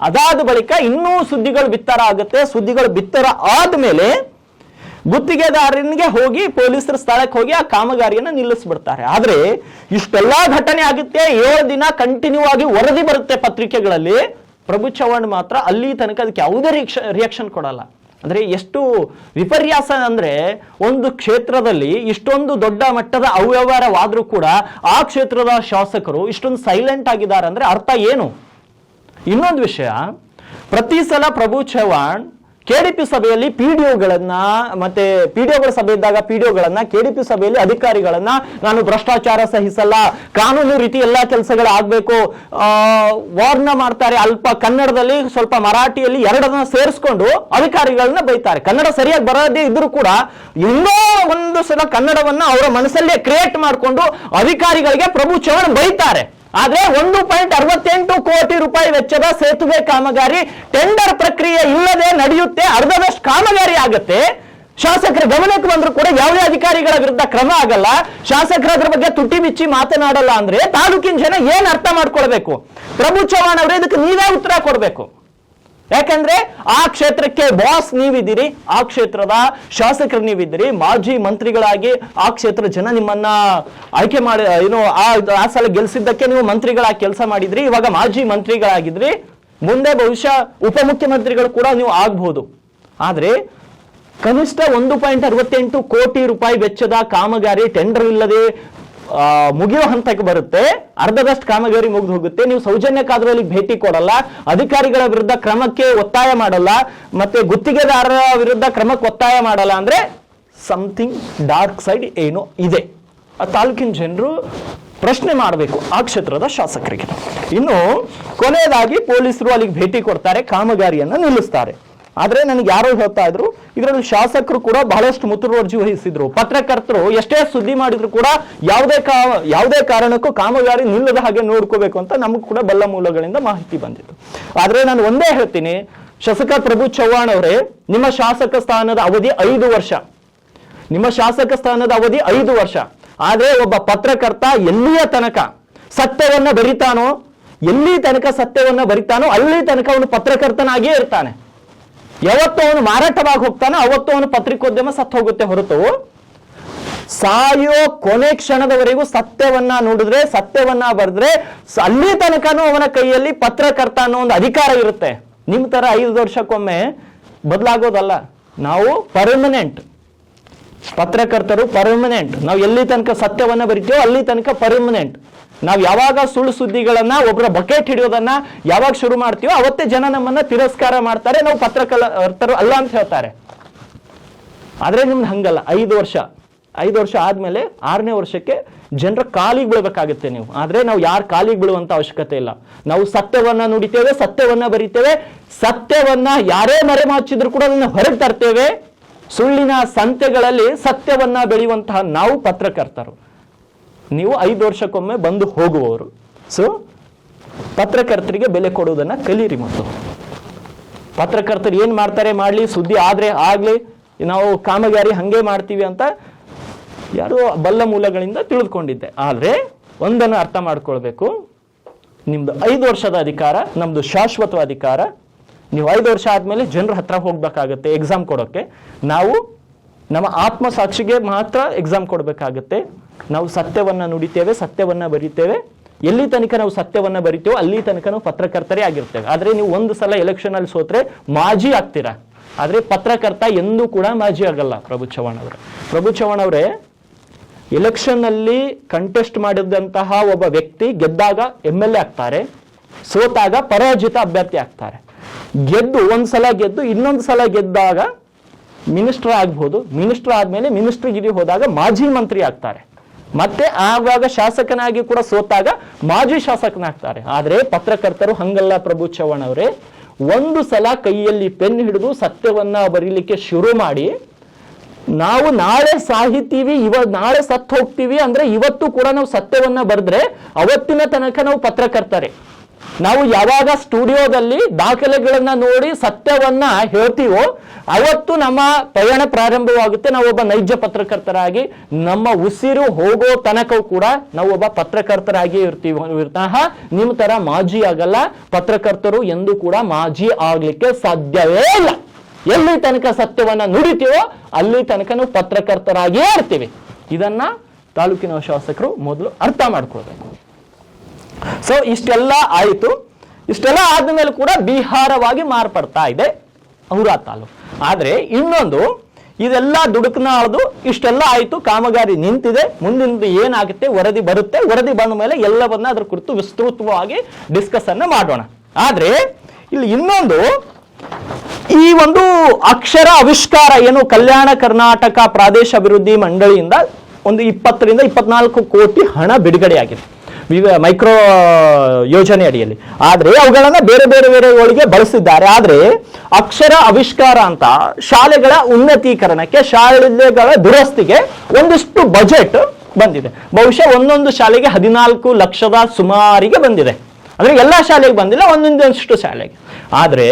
ಅದಾದ ಬಳಿಕ ಇನ್ನೂ ಸುದ್ದಿಗಳು ಬಿತ್ತರ ಆಗುತ್ತೆ. ಸುದ್ದಿಗಳು ಬಿತ್ತರ ಆದ್ಮೇಲೆ ಗುತ್ತಿಗೆದಾರನಿಗೆ ಹೋಗಿ ಪೊಲೀಸರ ಸ್ಥಳಕ್ಕೆ ಹೋಗಿ ಆ ಕಾಮಗಾರಿಯನ್ನು ನಿಲ್ಲಿಸ್ಬಿಡ್ತಾರೆ. ಆದ್ರೆ ಇಷ್ಟೆಲ್ಲಾ ಘಟನೆ ಆಗುತ್ತೆ ಏಳು ದಿನ ಕಂಟಿನ್ಯೂ ಆಗಿ ವರದಿ ಬರುತ್ತೆ ಪತ್ರಿಕೆಗಳಲ್ಲಿ. ಪ್ರಭು ಚವ್ಹಾಣ್ ಮಾತ್ರ ಅಲ್ಲಿ ತನಕ ಅದಕ್ಕೆ ಯಾವುದೇ ರಿಯಾಕ್ಷನ್ ಕೊಡಲ್ಲ. ಅಂದ್ರೆ ಎಷ್ಟು ವಿಪರ್ಯಾಸ ಅಂದ್ರೆ ಒಂದು ಕ್ಷೇತ್ರದಲ್ಲಿ ಇಷ್ಟೊಂದು ದೊಡ್ಡ ಮಟ್ಟದ ಅವ್ಯವಹಾರವಾದರೂ ಕೂಡ ಆ ಕ್ಷೇತ್ರದ ಶಾಸಕರು ಇಷ್ಟೊಂದು ಸೈಲೆಂಟ್ ಆಗಿದ್ದಾರೆ ಅಂದ್ರೆ ಅರ್ಥ ಏನು? ಇನ್ನೊಂದು ವಿಷಯ, ಪ್ರತಿ ಸಲ ಪ್ರಭು ಚವ್ಹಾಣ್ ಕೆಡಿಪಿ ಸಭೆಯಲ್ಲಿ ಪಿಡಿಒಗಳನ್ನ ಮತ್ತೆ ಒಗಳ ಸಭೆ ಇದ್ದಾಗ ಪಿಡಿಒಗಳನ್ನ ಕೆಡಿಪಿ ಸಭೆಯಲ್ಲಿ ಅಧಿಕಾರಿಗಳನ್ನ ನಾನು ಭ್ರಷ್ಟಾಚಾರ ಸಹಿಸಲ್ಲ, ಕಾನೂನು ರೀತಿ ಎಲ್ಲಾ ಕೆಲಸಗಳು ಆಗ್ಬೇಕು ವಾರ್ನ ಮಾಡ್ತಾರೆ ಅಲ್ಪ ಕನ್ನಡದಲ್ಲಿ ಸ್ವಲ್ಪ ಮರಾಠಿಯಲ್ಲಿ ಎರಡನ್ನ ಸೇರಿಸ್ಕೊಂಡು ಅಧಿಕಾರಿಗಳನ್ನ ಬೈತಾರೆ. ಕನ್ನಡ ಸರಿಯಾಗಿ ಬರದೇ ಇದ್ರೂ ಕೂಡ ಇನ್ನೂ ಒಂದು ಸಲ ಕನ್ನಡವನ್ನ ಅವರ ಮನಸ್ಸಲ್ಲೇ ಕ್ರಿಯೇಟ್ ಮಾಡಿಕೊಂಡು ಅಧಿಕಾರಿಗಳಿಗೆ ಪ್ರಭು ಚವ್ಹಾಣ್ ಬೈತಾರೆ. ಆದ್ರೆ ಒಂದು ಪಾಯಿಂಟ್ ಅರವತ್ತೆಂಟು ಕೋಟಿ ರೂಪಾಯಿ ವೆಚ್ಚದ ಸೇತುವೆ ಕಾಮಗಾರಿ ಟೆಂಡರ್ ಪ್ರಕ್ರಿಯೆ ಇಲ್ಲದೆ ನಡೆಯುತ್ತೆ, ಅರ್ಧದಷ್ಟು ಕಾಮಗಾರಿ ಆಗತ್ತೆ. ಶಾಸಕರ ಗಮನಕ್ಕೆ ಬಂದ್ರು ಕೂಡ ಯಾವುದೇ ಅಧಿಕಾರಿಗಳ ವಿರುದ್ಧ ಕ್ರಮ ಆಗಲ್ಲ. ಶಾಸಕರ ಅದ್ರ ಬಗ್ಗೆ ತುಟಿ ಬಿಚ್ಚಿ ಮಾತನಾಡಲ್ಲ ಅಂದ್ರೆ ತಾಲೂಕಿನ ಜನ ಏನ್ ಅರ್ಥ ಮಾಡ್ಕೊಳ್ಬೇಕು? ಪ್ರಭು ಚವ್ಹಾಣ್ ಅವರೇ, ಇದಕ್ಕೆ ನೀವೇ ಉತ್ತರ ಕೊಡ್ಬೇಕು. ಯಾಕಂದ್ರೆ ಆ ಕ್ಷೇತ್ರಕ್ಕೆ ಬಾಸ್ ನೀವಿದ್ದೀರಿ, ಆ ಕ್ಷೇತ್ರದ ಶಾಸಕರು ನೀವಿದ್ದೀರಿ, ಮಾಜಿ ಮಂತ್ರಿಗಳಾಗಿ ಆ ಕ್ಷೇತ್ರ ಜನ ನಿಮ್ಮನ್ನ ಆಯ್ಕೆ ಮಾಡಿ ಏನು, ಆ ಸಲ ಗೆಲ್ಸಿದ್ದಕ್ಕೆ ನೀವು ಮಂತ್ರಿಗಳಾಗಿ ಕೆಲಸ ಮಾಡಿದ್ರಿ, ಇವಾಗ ಮಾಜಿ ಮಂತ್ರಿಗಳಾಗಿದ್ರಿ, ಮುಂದೆ ಬಹುಶಃ ಉಪಮುಖ್ಯಮಂತ್ರಿಗಳು ಕೂಡ ನೀವು ಆಗ್ಬಹುದು ಆದ್ರೆ ಕನಿಷ್ಠ ಒಂದು ಪಾಯಿಂಟ್ ಅರವತ್ತೆಂಟು ಕೋಟಿ ರೂಪಾಯಿ ವೆಚ್ಚದ ಕಾಮಗಾರಿ ಟೆಂಡರ್ ಇಲ್ಲದೆ ಮುಗಿಯೋ ಹಂತಕ್ಕೆ ಬರುತ್ತೆ. ಅರ್ಧದಷ್ಟು ಕಾಮಗಾರಿ ಮುಗಿದು ಹೋಗುತ್ತೆ. ನೀವು ಸೌಜನ್ಯ ಕಾದ್ರಲ್ಲಿ ಭೇಟಿ ಕೊಡಲ್ಲ. ಅಧಿಕಾರಿಗಳ ವಿರುದ್ಧ ಕ್ರಮಕ್ಕೆ ಒತ್ತಾಯ ಮಾಡಲ್ಲ. ಮತ್ತೆ ಗುತ್ತಿಗೆದಾರರ ವಿರುದ್ಧ ಕ್ರಮಕ್ಕೆ ಒತ್ತಾಯ ಮಾಡಲ್ಲ ಅಂದ್ರೆ ಸಮಥಿಂಗ್ ಡಾರ್ಕ್ ಸೈಡ್ ಏನೋ ಇದೆ. ಆ ತಾಲೂಕಿನ ಜನರು ಪ್ರಶ್ನೆ ಮಾಡಬೇಕು ಆ ಕ್ಷೇತ್ರದ ಶಾಸಕರಿಗೆ. ಇನ್ನು ಕೊನೆಯದಾಗಿ ಪೊಲೀಸರು ಅಲ್ಲಿಗೆ ಭೇಟಿ ಕೊಡ್ತಾರೆ, ಕಾಮಗಾರಿಯನ್ನು ನಿಲ್ಲಿಸ್ತಾರೆ. ಆದ್ರೆ ನನಗೆ ಯಾರೋ ಹೇಳ್ತಾ ಇದ್ರು, ಇದರಲ್ಲಿ ಶಾಸಕರು ಕೂಡ ಬಹಳಷ್ಟು ಮುತುವರ್ಜಿ ವಹಿಸಿದ್ರು. ಪತ್ರಕರ್ತರು ಎಷ್ಟೇ ಸುದ್ದಿ ಮಾಡಿದ್ರು ಕೂಡ ಯಾವುದೇ ಕಾ, ಯಾವುದೇ ಕಾರಣಕ್ಕೂ ಕಾಮಗಾರಿ ನಿಲ್ಲದ ಹಾಗೆ ನೋಡ್ಕೋಬೇಕು ಅಂತ ನಮಗೂ ಕೂಡ ಬಲ್ಲ ಮೂಲಗಳಿಂದ ಮಾಹಿತಿ ಬಂದಿತ್ತು. ಆದರೆ ನಾನು ಒಂದೇ ಹೇಳ್ತೀನಿ, ಶಾಸಕ ಪ್ರಭು ಚವ್ಹಾಣ್ ಅವರೇ, ನಿಮ್ಮ ಶಾಸಕ ಸ್ಥಾನದ ಅವಧಿ ಐದು ವರ್ಷ. ನಿಮ್ಮ ಶಾಸಕ ಸ್ಥಾನದ ಅವಧಿ ಐದು ವರ್ಷ. ಆದರೆ ಒಬ್ಬ ಪತ್ರಕರ್ತ ಎಲ್ಲಿಯ ತನಕ ಸತ್ಯವನ್ನ ಬರಿತಾನೋ, ಎಲ್ಲಿ ತನಕ ಸತ್ಯವನ್ನ ಬರಿತಾನೋ, ಅಲ್ಲಿ ತನಕ ಅವನು ಪತ್ರಕರ್ತನಾಗಿಯೇ ಇರ್ತಾನೆ. ಯಾವತ್ತು ಅವನು ಮಾರಾಟವಾಗಿ ಹೋಗ್ತಾನೋ ಅವತ್ತು ಅವನು ಪತ್ರಿಕೋದ್ಯಮ ಸತ್ತು ಹೋಗುತ್ತೆ ಹೊರತು ಸಾಯೋ ಕೊನೆ ಕ್ಷಣದವರೆಗೂ ಸತ್ಯವನ್ನ ನೋಡಿದ್ರೆ, ಸತ್ಯವನ್ನ ಬರೆದ್ರೆ ಅಲ್ಲಿ ತನಕನೂ ಅವನ ಕೈಯಲ್ಲಿ ಪತ್ರಕರ್ತ ಅನ್ನೋ ಒಂದು ಅಧಿಕಾರ ಇರುತ್ತೆ. ನಿಮ್ ತರ ಐದು ವರ್ಷಕ್ಕೊಮ್ಮೆ ಬದಲಾಗೋದಲ್ಲ. ನಾವು ಪರ್ಮನೆಂಟ್ ಪತ್ರಕರ್ತರು ಪರ್ಮನೆಂಟ್ ನಾವು ಎಲ್ಲಿ ತನಕ ಸತ್ಯವನ್ನ ಬರಿತೀವೋ ಅಲ್ಲಿ ತನಕ ಪರ್ಮನೆಂಟ್ ನಾವು ಯಾವಾಗ ಸುಳ್ಳು ಸುದ್ದಿಗಳನ್ನ ಒಬ್ಬರ ಬಕೆಟ್ ಹಿಡಿಯೋದನ್ನ ಯಾವಾಗ ಶುರು ಮಾಡ್ತೀವೋ ಅವತ್ತೇ ಜನ ನಮ್ಮನ್ನ ತಿರಸ್ಕಾರ ಮಾಡ್ತಾರೆ, ನಾವು ಪತ್ರಕರ್ತರು ಅಲ್ಲ ಅಂತ ಹೇಳ್ತಾರೆ. ಆದ್ರೆ ನಿಮ್ದು ಹಂಗಲ್ಲ, ಐದು ವರ್ಷ ಐದು ವರ್ಷ ಆದ್ಮೇಲೆ ಆರನೇ ವರ್ಷಕ್ಕೆ ಜನರ ಕಾಲಿಗೆ ಬೀಳಬೇಕಾಗುತ್ತೆ ನೀವು. ಆದ್ರೆ ನಾವು ಯಾರ ಕಾಲಿಗೆ ಬೀಳುವಂತ ಅವಶ್ಯಕತೆ ಇಲ್ಲ. ನಾವು ಸತ್ಯವನ್ನ ನುಡಿತೇವೆ, ಸತ್ಯವನ್ನ ಬರಿತೇವೆ, ಸತ್ಯವನ್ನ ಯಾರೇ ಮರೆಮಾಚಿದ್ರು ಕೂಡ ಅದನ್ನ ಹೊರಗೆ ತರ್ತೇವೆ. ಸುಳ್ಳಿನ ಸಂತೆಗಳಲ್ಲಿ ಸತ್ಯವನ್ನ ಬೆಳೆಯುವಂತಹ ನಾವು ಪತ್ರಕರ್ತರು. ನೀವು ಐದು ವರ್ಷಕ್ಕೊಮ್ಮೆ ಬಂದು ಹೋಗುವವರು. ಸೊ ಪತ್ರಕರ್ತರಿಗೆ ಬೆಲೆ ಕೊಡುವುದನ್ನ ಕಲೀರಿ ಮತ್ತು. ಪತ್ರಕರ್ತರು ಏನ್ ಮಾಡ್ತಾರೆ ಮಾಡ್ಲಿ, ಸುದ್ದಿ ಆದ್ರೆ ಆಗ್ಲಿ, ನಾವು ಕಾಮಗಾರಿ ಹಂಗೆ ಮಾಡ್ತೀವಿ ಅಂತ ಯಾರು ಬಲ್ಲ ಮೂಲಗಳಿಂದ ತಿಳಿದುಕೊಂಡಿದ್ದೆ. ಆದ್ರೆ ಒಂದನ್ನು ಅರ್ಥ ಮಾಡ್ಕೊಳ್ಬೇಕು. ನಿಮ್ದು ಐದು ವರ್ಷದ ಅಧಿಕಾರ, ನಮ್ದು ಶಾಶ್ವತ ಅಧಿಕಾರ. ನೀವು ಐದು ವರ್ಷ ಆದ್ಮೇಲೆ ಜನರ ಹತ್ರ ಹೋಗ್ಬೇಕಾಗತ್ತೆ ಎಕ್ಸಾಮ್ ಕೊಡೋಕೆ ನಾವು ನಮ್ಮ ಆತ್ಮಸಾಕ್ಷಿಗೆ ಮಾತ್ರ ಎಕ್ಸಾಮ್ ಕೊಡಬೇಕಾಗತ್ತೆ. ನಾವು ಸತ್ಯವನ್ನು ನುಡಿತೇವೆ, ಸತ್ಯವನ್ನು ಬರಿತೇವೆ. ಎಲ್ಲಿ ತನಕ ನಾವು ಸತ್ಯವನ್ನು ಬರಿತೇವೋ ಅಲ್ಲಿ ತನಕ ನಾವು ಪತ್ರಕರ್ತರೇ ಆಗಿರ್ತೇವೆ. ಆದರೆ ನೀವು ಒಂದು ಸಲ ಎಲೆಕ್ಷನ್ ಅಲ್ಲಿ ಸೋತ್ರೆ ಮಾಜಿ ಆಗ್ತೀರಾ? ಆದರೆ ಪತ್ರಕರ್ತ ಎಂದೂ ಕೂಡ ಮಾಜಿ ಆಗಲ್ಲ ಪ್ರಭು ಚವ್ಹಾಣ್ ಅವರೇ. ಪ್ರಭು ಚವ್ಹಾಣ್ ಅವರೇ ಎಲೆಕ್ಷನ್ ಅಲ್ಲಿ ಕಂಟೆಸ್ಟ್ ಮಾಡಿದಂತಹ ಒಬ್ಬ ವ್ಯಕ್ತಿ ಗೆದ್ದಾಗ ಎಂ ಎಲ್ ಎ ಆಗ್ತಾರೆ, ಸೋತಾಗ ಪರಾಜಿತ ಅಭ್ಯರ್ಥಿ ಆಗ್ತಾರೆ. ಗೆದ್ದು ಒಂದು ಸಲ ಗೆದ್ದು ಇನ್ನೊಂದು ಸಲ ಗೆದ್ದಾಗ ಮಿನಿಸ್ಟರ್ ಆಗ್ಬೋದು ಮಿನಿಸ್ಟರ್ ಆದಮೇಲೆ ಮಿನಿಸ್ಟರ್ಗಿರಿ ಹೋದಾಗ ಮಾಜಿ ಮಂತ್ರಿ ಆಗ್ತಾರೆ. ಮತ್ತೆ ಆವಾಗ ಶಾಸಕನಾಗಿ ಕೂಡ ಸೋತಾಗ ಮಾಜಿ ಶಾಸಕನಾಗ್ತಾರೆ. ಆದ್ರೆ ಪತ್ರಕರ್ತರು ಹಂಗಲ್ಲ ಪ್ರಭು ಚವ್ಹಾಣ್ ಅವರೇ. ಒಂದು ಸಲ ಕೈಯಲ್ಲಿ ಪೆನ್ ಹಿಡಿದು ಸತ್ಯವನ್ನ ಬರೀಲಿಕ್ಕೆ ಶುರು ಮಾಡಿ, ನಾವು ನಾಳೆ ಸಾಹಿತೀವಿ, ಇವ ನಾಳೆ ಸತ್ತು ಹೋಗ್ತೀವಿ ಅಂದ್ರೆ ಇವತ್ತು ಕೂಡ ನಾವು ಸತ್ಯವನ್ನ ಬರೆದ್ರೆ ಅವತ್ತಿನ ತನಕ ನಾವು ಪತ್ರಕರ್ತರೆ. ನಾವು ಯಾವಾಗ ಸ್ಟುಡಿಯೋದಲ್ಲಿ ದಾಖಲೆಗಳನ್ನ ನೋಡಿ ಸತ್ಯವನ್ನ ಹೇಳ್ತೀವೋ, ಅವತ್ತು ನಮ್ಮ ಪಯಣ ಪ್ರಾರಂಭವಾಗುತ್ತೆ. ನಾವು ಒಬ್ಬ ನೈಜ ಪತ್ರಕರ್ತರಾಗಿ, ನಮ್ಮ ಉಸಿರು ಹೋಗೋ ತನಕವೂ ಕೂಡ ನಾವು ಒಬ್ಬ ಪತ್ರಕರ್ತರಾಗಿ ಇರ್ತೀವಿ. ವಿನಃ ನಿಮ್ಮ ತರ ಮಾಜಿ ಆಗಲ್ಲ. ಪತ್ರಕರ್ತರು ಎಂದು ಕೂಡ ಮಾಜಿ ಆಗ್ಲಿಕ್ಕೆ ಸಾಧ್ಯವೇ ಇಲ್ಲ. ಎಲ್ಲಿ ತನಕ ಸತ್ಯವನ್ನ ನುಡಿತೀವೋ, ಅಲ್ಲಿ ತನಕ ನಾವು ಪತ್ರಕರ್ತರಾಗಿಯೇ ಇರ್ತೀವಿ. ಇದನ್ನ ತಾಲೂಕಿನ ಶಾಸಕರು ಮೊದಲು ಅರ್ಥ ಮಾಡ್ಕೊಳ್ಬೇಕು. ಸೊ ಇಷ್ಟೆಲ್ಲ ಆಯಿತು. ಇಷ್ಟೆಲ್ಲ ಆದ್ಮೇಲೆ ಕೂಡ ಬಿಹಾರವಾಗಿ ಮಾರ್ಪಡ್ತಾ ಇದೆ ಔರಾ ತಾಲೂಕು. ಆದ್ರೆ ಇನ್ನೊಂದು, ಇದೆಲ್ಲ ದುಡುಕ್ನಾಳ್ದು ಇಷ್ಟೆಲ್ಲ ಆಯಿತು, ಕಾಮಗಾರಿ ನಿಂತಿದೆ. ಮುಂದಿನದು ಏನಾಗುತ್ತೆ, ವರದಿ ಬರುತ್ತೆ. ವರದಿ ಬಂದ ಮೇಲೆ ಎಲ್ಲವನ್ನ ಅದ್ರ ಕುರಿತು ವಿಸ್ತೃತವಾಗಿ ಡಿಸ್ಕಸ್ ಮಾಡೋಣ. ಆದ್ರೆ, ಇಲ್ಲಿ ಇನ್ನೊಂದು, ಈ ಒಂದು ಅಕ್ಷರ ಆವಿಷ್ಕಾರ ಏನು ಕಲ್ಯಾಣ ಕರ್ನಾಟಕ ಪ್ರಾದೇಶ ಅಭಿವೃದ್ಧಿ ಮಂಡಳಿಯಿಂದ ಒಂದು ಇಪ್ಪತ್ತರಿಂದ ಇಪ್ಪತ್ನಾಲ್ಕು ಕೋಟಿ ಹಣ ಬಿಡುಗಡೆಯಾಗಿದೆ. ಮೈಕ್ರೋ ಯೋಜನೆ ಅಡಿಯಲ್ಲಿ. ಆದ್ರೆ ಅವುಗಳನ್ನು ಬೇರೆ ಬೇರೆ ಬೇರೆಗಳಿಗೆ ಬಳಸಿದ್ದಾರೆ. ಆದ್ರೆ ಅಕ್ಷರ ಆವಿಷ್ಕಾರ ಅಂತ ಶಾಲೆಗಳ ಉನ್ನತೀಕರಣಕ್ಕೆ, ಶಾಲೆಗಳ ದುರಸ್ತಿಗೆ ಒಂದಿಷ್ಟು ಬಜೆಟ್ ಬಂದಿದೆ. ಬಹುಶಃ ಒಂದೊಂದು ಶಾಲೆಗೆ ಹದಿನಾಲ್ಕು ಲಕ್ಷದ ಸುಮಾರಿಗೆ ಬಂದಿದೆ. ಅಂದರೆ ಎಲ್ಲಾ ಶಾಲೆಗೆ ಬಂದಿಲ್ಲ, ಒಂದೊಂದಷ್ಟು ಶಾಲೆಗೆ. ಆದ್ರೆ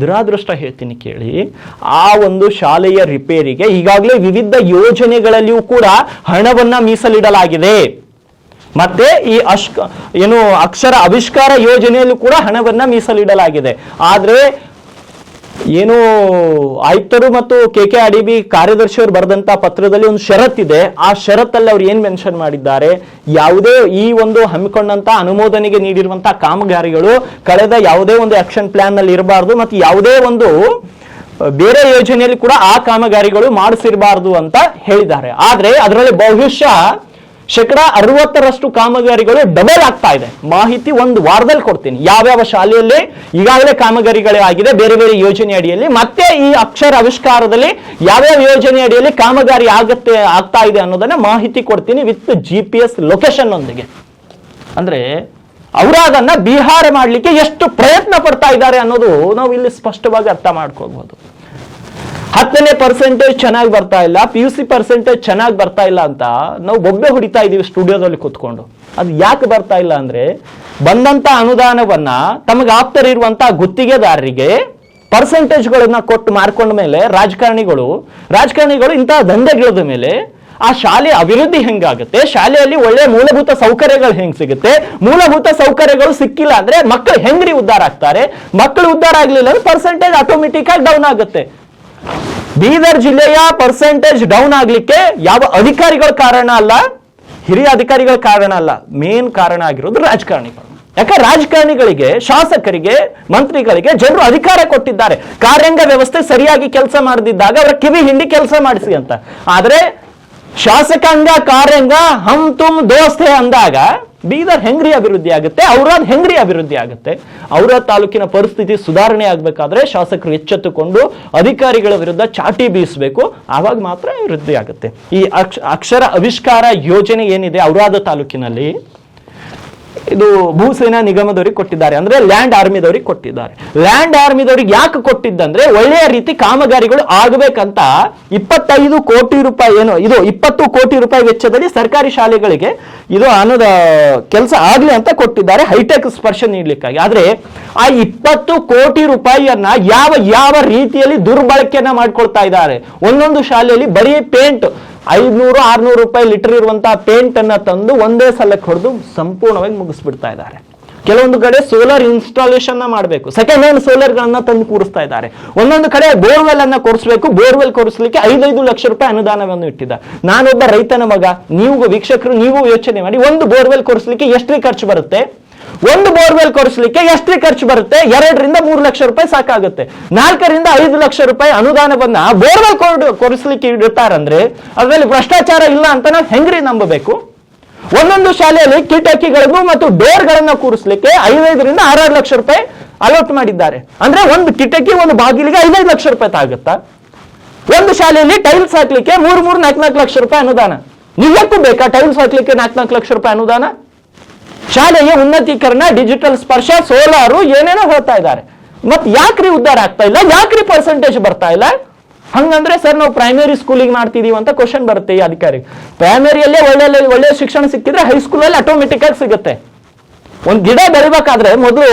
ದುರಾದೃಷ್ಟ ಹೇಳ್ತೀನಿ ಕೇಳಿ, ಆ ಒಂದು ಶಾಲೆಯ ರಿಪೇರಿಗೆ ಈಗಾಗಲೇ ವಿವಿಧ ಯೋಜನೆಗಳಲ್ಲಿಯೂ ಕೂಡ ಹಣವನ್ನ ಮೀಸಲಿಡಲಾಗಿದೆ. ಮತ್ತೆ ಈ ಅಶ್ಕ ಏನು ಅಕ್ಷರ ಆವಿಷ್ಕಾರ ಯೋಜನೆಯಲ್ಲೂ ಕೂಡ ಹಣವನ್ನ ಮೀಸಲಿಡಲಾಗಿದೆ. ಆದ್ರೆ ಏನು ಆಯುಕ್ತರು ಮತ್ತು K K R D B ಕಾರ್ಯದರ್ಶಿಯವರು ಬರೆದಂತ ಪತ್ರದಲ್ಲಿ ಒಂದು ಷರತ್ತಿದೆ ಆ ಷರತ್ತಲ್ಲಿ ಅವ್ರು ಏನ್ ಮೆನ್ಷನ್ ಮಾಡಿದ್ದಾರೆ? ಯಾವುದೇ ಈ ಒಂದು ಹಮ್ಮಿಕೊಂಡಂತ ಅನುಮೋದನೆಗೆ ನೀಡಿರುವಂತಹ ಕಾಮಗಾರಿಗಳು ಕಳೆದ ಯಾವುದೇ ಒಂದು ಆಕ್ಷನ್ ಪ್ಲಾನ್ನಲ್ಲಿ ಇರಬಾರ್ದು ಮತ್ತು ಯಾವುದೇ ಒಂದು ಬೇರೆ ಯೋಜನೆಯಲ್ಲಿ ಕೂಡ ಆ ಕಾಮಗಾರಿಗಳು ಮಾಡಿಸಿರಬಾರದು ಅಂತ ಹೇಳಿದ್ದಾರೆ. ಆದ್ರೆ ಅದರಲ್ಲಿ ಬಹುಶಃ ಶೇಕಡ ಅರವತ್ತರಷ್ಟು ಕಾಮಗಾರಿಗಳು ಡಬಲ್ ಆಗ್ತಾ ಇದೆ. ಮಾಹಿತಿ ಒಂದು ವಾರದಲ್ಲಿ ಕೊಡ್ತೀನಿ. ಯಾವ್ಯಾವ ಶಾಲೆಯಲ್ಲಿ ಈಗಾಗಲೇ ಕಾಮಗಾರಿಗಳೇ ಆಗಿದೆ, ಬೇರೆ ಬೇರೆ ಯೋಜನೆ ಅಡಿಯಲ್ಲಿ. ಮತ್ತೆ ಈ ಅಕ್ಷರ ಆವಿಷ್ಕಾರದಲ್ಲಿ ಯಾವ್ಯಾವ ಯೋಜನೆ ಅಡಿಯಲ್ಲಿ ಕಾಮಗಾರಿ ಆಗತ್ತೆ, ಆಗ್ತಾ ಇದೆ ಅನ್ನೋದನ್ನ ಮಾಹಿತಿ ಕೊಡ್ತೀನಿ with G P S location ಒಂದಿಗೆ ಅಂದ್ರೆ ಅವರು ಬಿಹಾರ ಮಾಡಲಿಕ್ಕೆ ಎಷ್ಟು ಪ್ರಯತ್ನ ಪಡ್ತಾ ಇದ್ದಾರೆ ಅನ್ನೋದು ನಾವು ಇಲ್ಲಿ ಸ್ಪಷ್ಟವಾಗಿ ಅರ್ಥ ಮಾಡ್ಕೋಬಹುದು ಹತ್ತನೇ ಪರ್ಸೆಂಟೇಜ್ ಚೆನ್ನಾಗಿ ಬರ್ತಾ ಇಲ್ಲ ಪಿ ಯು ಸಿ ಪರ್ಸೆಂಟೇಜ್ ಚೆನ್ನಾಗಿ ಬರ್ತಾ ಇಲ್ಲ ಅಂತ ನಾವು ಬೊಬ್ಬೆ ಹೊಡಿತಾ ಇದೀವಿ ಸ್ಟುಡಿಯೋದಲ್ಲಿ ಕೂತ್ಕೊಂಡು. ಅದು ಯಾಕೆ ಬರ್ತಾ ಇಲ್ಲ ಅಂದ್ರೆ ಬಂದಂತ ಅನುದಾನವನ್ನ ತಮಗೆ ಆಪ್ತರಿರುವಂತ ಗುತ್ತಿಗೆದಾರರಿಗೆ ಪರ್ಸೆಂಟೇಜ್ಗಳನ್ನ ಕೊಟ್ಟು ಮಾರ್ಕೊಂಡ ಮೇಲೆ ರಾಜಕಾರಣಿಗಳು ರಾಜಕಾರಣಿಗಳು ಇಂತಹ ದಂಧೆಗಿಳಿದ ಮೇಲೆ ಆ ಶಾಲೆ ಅಭಿವೃದ್ಧಿ ಹೆಂಗಾಗುತ್ತೆ? ಶಾಲೆಯಲ್ಲಿ ಒಳ್ಳೆ ಮೂಲಭೂತ ಸೌಕರ್ಯಗಳು ಹೆಂಗ್ ಸಿಗುತ್ತೆ? ಮೂಲಭೂತ ಸೌಕರ್ಯಗಳು ಸಿಕ್ಕಿಲ್ಲ ಅಂದ್ರೆ ಮಕ್ಕಳು ಹೆಂಗ್ರಿ ಉದ್ಧಾರ ಆಗ್ತಾರೆ? ಮಕ್ಕಳು ಉದ್ಧಾರ ಆಗ್ಲಿಲ್ಲ ಅಂದ್ರೆ ಪರ್ಸೆಂಟೇಜ್ ಆಟೋಮೆಟಿಕ್ ಆಗಿ ಡೌನ್ ಆಗುತ್ತೆ. ಬೀದರ್ ಜಿಲ್ಲೆಯ ಪರ್ಸೆಂಟೇಜ್ ಡೌನ್ ಆಗ್ಲಿಕ್ಕೆ ಯಾವ ಅಧಿಕಾರಿಗಳ ಕಾರಣ ಅಲ್ಲ? ಹಿರಿಯ ಅಧಿಕಾರಿಗಳ ಕಾರಣ ಅಲ್ಲ. ಮೇನ್ ಕಾರಣ ಆಗಿರೋದು ರಾಜಕಾರಣಿಗಳು. ಯಾಕೆ? ರಾಜಕಾರಣಿಗಳಿಗೆ, ಶಾಸಕರಿಗೆ, ಮಂತ್ರಿಗಳಿಗೆ ಜನರು ಅಧಿಕಾರ ಕೊಟ್ಟಿದ್ದಾರೆ. ಕಾರ್ಯಾಂಗ ವ್ಯವಸ್ಥೆ ಸರಿಯಾಗಿ ಕೆಲಸ ಮಾಡದಿದ್ದಾಗ ಅವರ ಕಿವಿ ಹಿಂಡಿ ಕೆಲಸ ಮಾಡಿಸಿ ಅಂತ. ಆದ್ರೆ ಶಾಸಕಾಂಗ, ಕಾರ್ಯಾಂಗ ಹಮ್ ತುಮ್ ದೋಸ್ತೆ ಅಂದಾಗ ಬೀದರ್ ಹೆಂಗ್ರಿ ಅಭಿವೃದ್ಧಿ ಆಗುತ್ತೆ, ಔರಾದ್ ಹೆಂಗ್ರಿ ಅಭಿವೃದ್ಧಿ ಆಗುತ್ತೆ. ಔರಾದ್ ತಾಲೂಕಿನ ಪರಿಸ್ಥಿತಿ ಸುಧಾರಣೆ ಆಗಬೇಕಾದ್ರೆ ಶಾಸಕರು ಎಚ್ಚೆತ್ತುಕೊಂಡು ಅಧಿಕಾರಿಗಳ ವಿರುದ್ಧ ಚಾಟಿ ಬೀಸಬೇಕು. ಆವಾಗ ಮಾತ್ರ ಅಭಿವೃದ್ಧಿ ಆಗುತ್ತೆ. ಈ ಅಕ್ಷ, ಅಕ್ಷರ ಅವಿಷ್ಕಾರ ಯೋಜನೆ ಏನಿದೆ ಔರಾದ ತಾಲೂಕಿನಲ್ಲಿ? ಇದು ಭೂಸೇನಾ ನಿಗಮದವರಿಗೆ ಕೊಟ್ಟಿದ್ದಾರೆ. ಅಂದ್ರೆ ಲ್ಯಾಂಡ್ ಆರ್ಮಿದವರಿಗೆ ಕೊಟ್ಟಿದ್ದಾರೆ. ಲ್ಯಾಂಡ್ ಆರ್ಮಿದವ್ರಿಗೆ ಯಾಕೆ ಕೊಟ್ಟಿದ್ದಂದ್ರೆ ಒಳ್ಳೆಯ ರೀತಿ ಕಾಮಗಾರಿಗಳು ಆಗಬೇಕಂತ ಇಪ್ಪತ್ತೈದು ಕೋಟಿ ರೂಪಾಯಿ ಏನು, ಇದು ಇಪ್ಪತ್ತು ಕೋಟಿ ರೂಪಾಯಿ ವೆಚ್ಚದಲ್ಲಿ ಸರ್ಕಾರಿ ಶಾಲೆಗಳಿಗೆ ಇದು ಅನ್ನೋದ ಕೆಲಸ ಆಗ್ಲಿ ಅಂತ ಕೊಟ್ಟಿದ್ದಾರೆ. ಹೈಟೆಕ್ ಸ್ಪರ್ಶ ನೀಡಲಿಕ್ಕಾಗಿ. ಆದ್ರೆ ಆ ಇಪ್ಪತ್ತು ಕೋಟಿ ರೂಪಾಯಿಯನ್ನ ಯಾವ ಯಾವ ರೀತಿಯಲ್ಲಿ ದುರ್ಬಳಕೆಯನ್ನ ಮಾಡ್ಕೊಳ್ತಾ ಇದ್ದಾರೆ. ಒಂದೊಂದು ಶಾಲೆಯಲ್ಲಿ ಬರೀ ಪೇಂಟ್ ಐದ್ನೂರು, ಆರ್ನೂರು ರೂಪಾಯಿ ಲೀಟರ್ ಇರುವಂತಹ ಪೇಂಟ್ ಅನ್ನ ತಂದು ಒಂದೇ ಸಲಕ್ಕೆ ಹೊಡೆದು ಸಂಪೂರ್ಣವಾಗಿ ಮುಗಿಸ್ಬಿಡ್ತಾ ಇದ್ದಾರೆ. ಕೆಲವೊಂದು ಕಡೆ ಸೋಲಾರ್ ಇನ್ಸ್ಟಾಲೇಷನ್ ಮಾಡಬೇಕು. ಸೆಕೆಂಡ್ ಹ್ಯಾಂಡ್ ಸೋಲಾರ್ ಗಳನ್ನ ತಂದು ಕೂರಿಸ್ತಾ ಇದ್ದಾರೆ. ಒಂದೊಂದು ಕಡೆ ಬೋರ್ವೆಲ್ ಅನ್ನ ಕೊರಿಸಬೇಕು. ಬೋರ್ವೆಲ್ ಕೊರಿಸಲಿಕ್ಕೆ ಐದೈದು ಲಕ್ಷ ರೂಪಾಯಿ ಅನುದಾನವನ್ನು ಇಟ್ಟಿದ್ದ ನಾನೊಬ್ಬ ರೈತನ ಮಗ ನೀವು ವೀಕ್ಷಕರು, ನೀವು ಯೋಚನೆ ಮಾಡಿ ಒಂದು ಬೋರ್ವೆಲ್ ಕೊರಿಸಲಿಕ್ಕೆ ಎಷ್ಟು ಖರ್ಚು ಬರುತ್ತೆ? ಒಂದು ಬೋರ್ವೆಲ್ ಕೊರಿಸಲಿಕ್ಕೆ ಎಷ್ಟು ಖರ್ಚು ಬರುತ್ತೆ? ಎರಡರಿಂದ ಮೂರು ಲಕ್ಷ ರೂಪಾಯಿ ಸಾಕಾಗುತ್ತೆ. ನಾಲ್ಕರಿಂದ ಐದು ಲಕ್ಷ ರೂಪಾಯಿ ಅನುದಾನವನ್ನ ಬೋರ್ವೆಲ್ ಕೊರಿಸಲಿಕ್ಕೆ ಇಡ್ತಾರಂದ್ರೆ ಅದರಲ್ಲಿ ಭ್ರಷ್ಟಾಚಾರ ಇಲ್ಲ ಅಂತ ನಾವು ಹೆಂಗ್ರಿ ನಂಬಬೇಕು? ಒಂದೊಂದು ಶಾಲೆಯಲ್ಲಿ ಕಿಟಕಿಗಳಿಗೂ ಮತ್ತು ಡೋರ್ಗಳನ್ನ ಕೂರಿಸ್ಲಿಕ್ಕೆ ಐದೈದರಿಂದ ಆರಾರು ಲಕ್ಷ ರೂಪಾಯಿ ಅಲೋಟ್ ಮಾಡಿದ್ದಾರೆ. ಅಂದ್ರೆ ಒಂದು ಕಿಟಕಿ, ಒಂದು ಬಾಗಿಲಿಗೆ ಐದೈದು ಲಕ್ಷ ರೂಪಾಯಿ ತಾಗುತ್ತಾ? ಒಂದು ಶಾಲೆಯಲ್ಲಿ ಟೈಲ್ಸ್ ಹಾಕ್ಲಿಕ್ಕೆ ಮೂರು ಮೂರು ನಾಲ್ಕು ನಾಲ್ಕು ಲಕ್ಷ ರೂಪಾಯಿ ಅನುದಾನ. ನಿಜಕ್ಕೂ ಬೇಕಾ ಟೈಲ್ಸ್ ಹಾಕ್ಲಿಕ್ಕೆ ನಾಲ್ಕು ನಾಲ್ಕು ಲಕ್ಷ ರೂಪಾಯಿ ಅನುದಾನ? ಶಾಲೆಯ ಉನ್ನತೀಕರಣ ಡಿಜಿಟಲ್ ಸ್ಪರ್ಶ, ಸೋಲಾರು ಏನೇನೋ ಹೇಳ್ತಾ ಇದ್ದಾರೆ. ಮತ್ ಯಾಕ್ರಿ ಉದ್ದಾರ ಆಗ್ತಾ ಇಲ್ಲ? ಯಾಕ್ರಿ ಪರ್ಸೆಂಟೇಜ್ ಬರ್ತಾ ಇಲ್ಲ? ಹಂಗಂದ್ರೆ ಸರ್ ನಾವು ಪ್ರೈಮರಿ ಸ್ಕೂಲಿಗೆ ಮಾಡ್ತಿದೀವಿ ಅಂತ ಕ್ವಶನ್ ಬರುತ್ತೆ ಈ ಅಧಿಕಾರಿ. ಪ್ರೈಮರಿಯಲ್ಲೇ ಒಳ್ಳೆ ಒಳ್ಳೆ ಶಿಕ್ಷಣ ಸಿಕ್ಕಿದ್ರೆ ಹೈಸ್ಕೂಲಲ್ಲಿ ಆಟೋಮೆಟಿಕ್ ಆಗಿ ಸಿಗುತ್ತೆ. ಒಂದು ಗಿಡ ಬೆಳಿಬೇಕಾದ್ರೆ ಮೊದಲು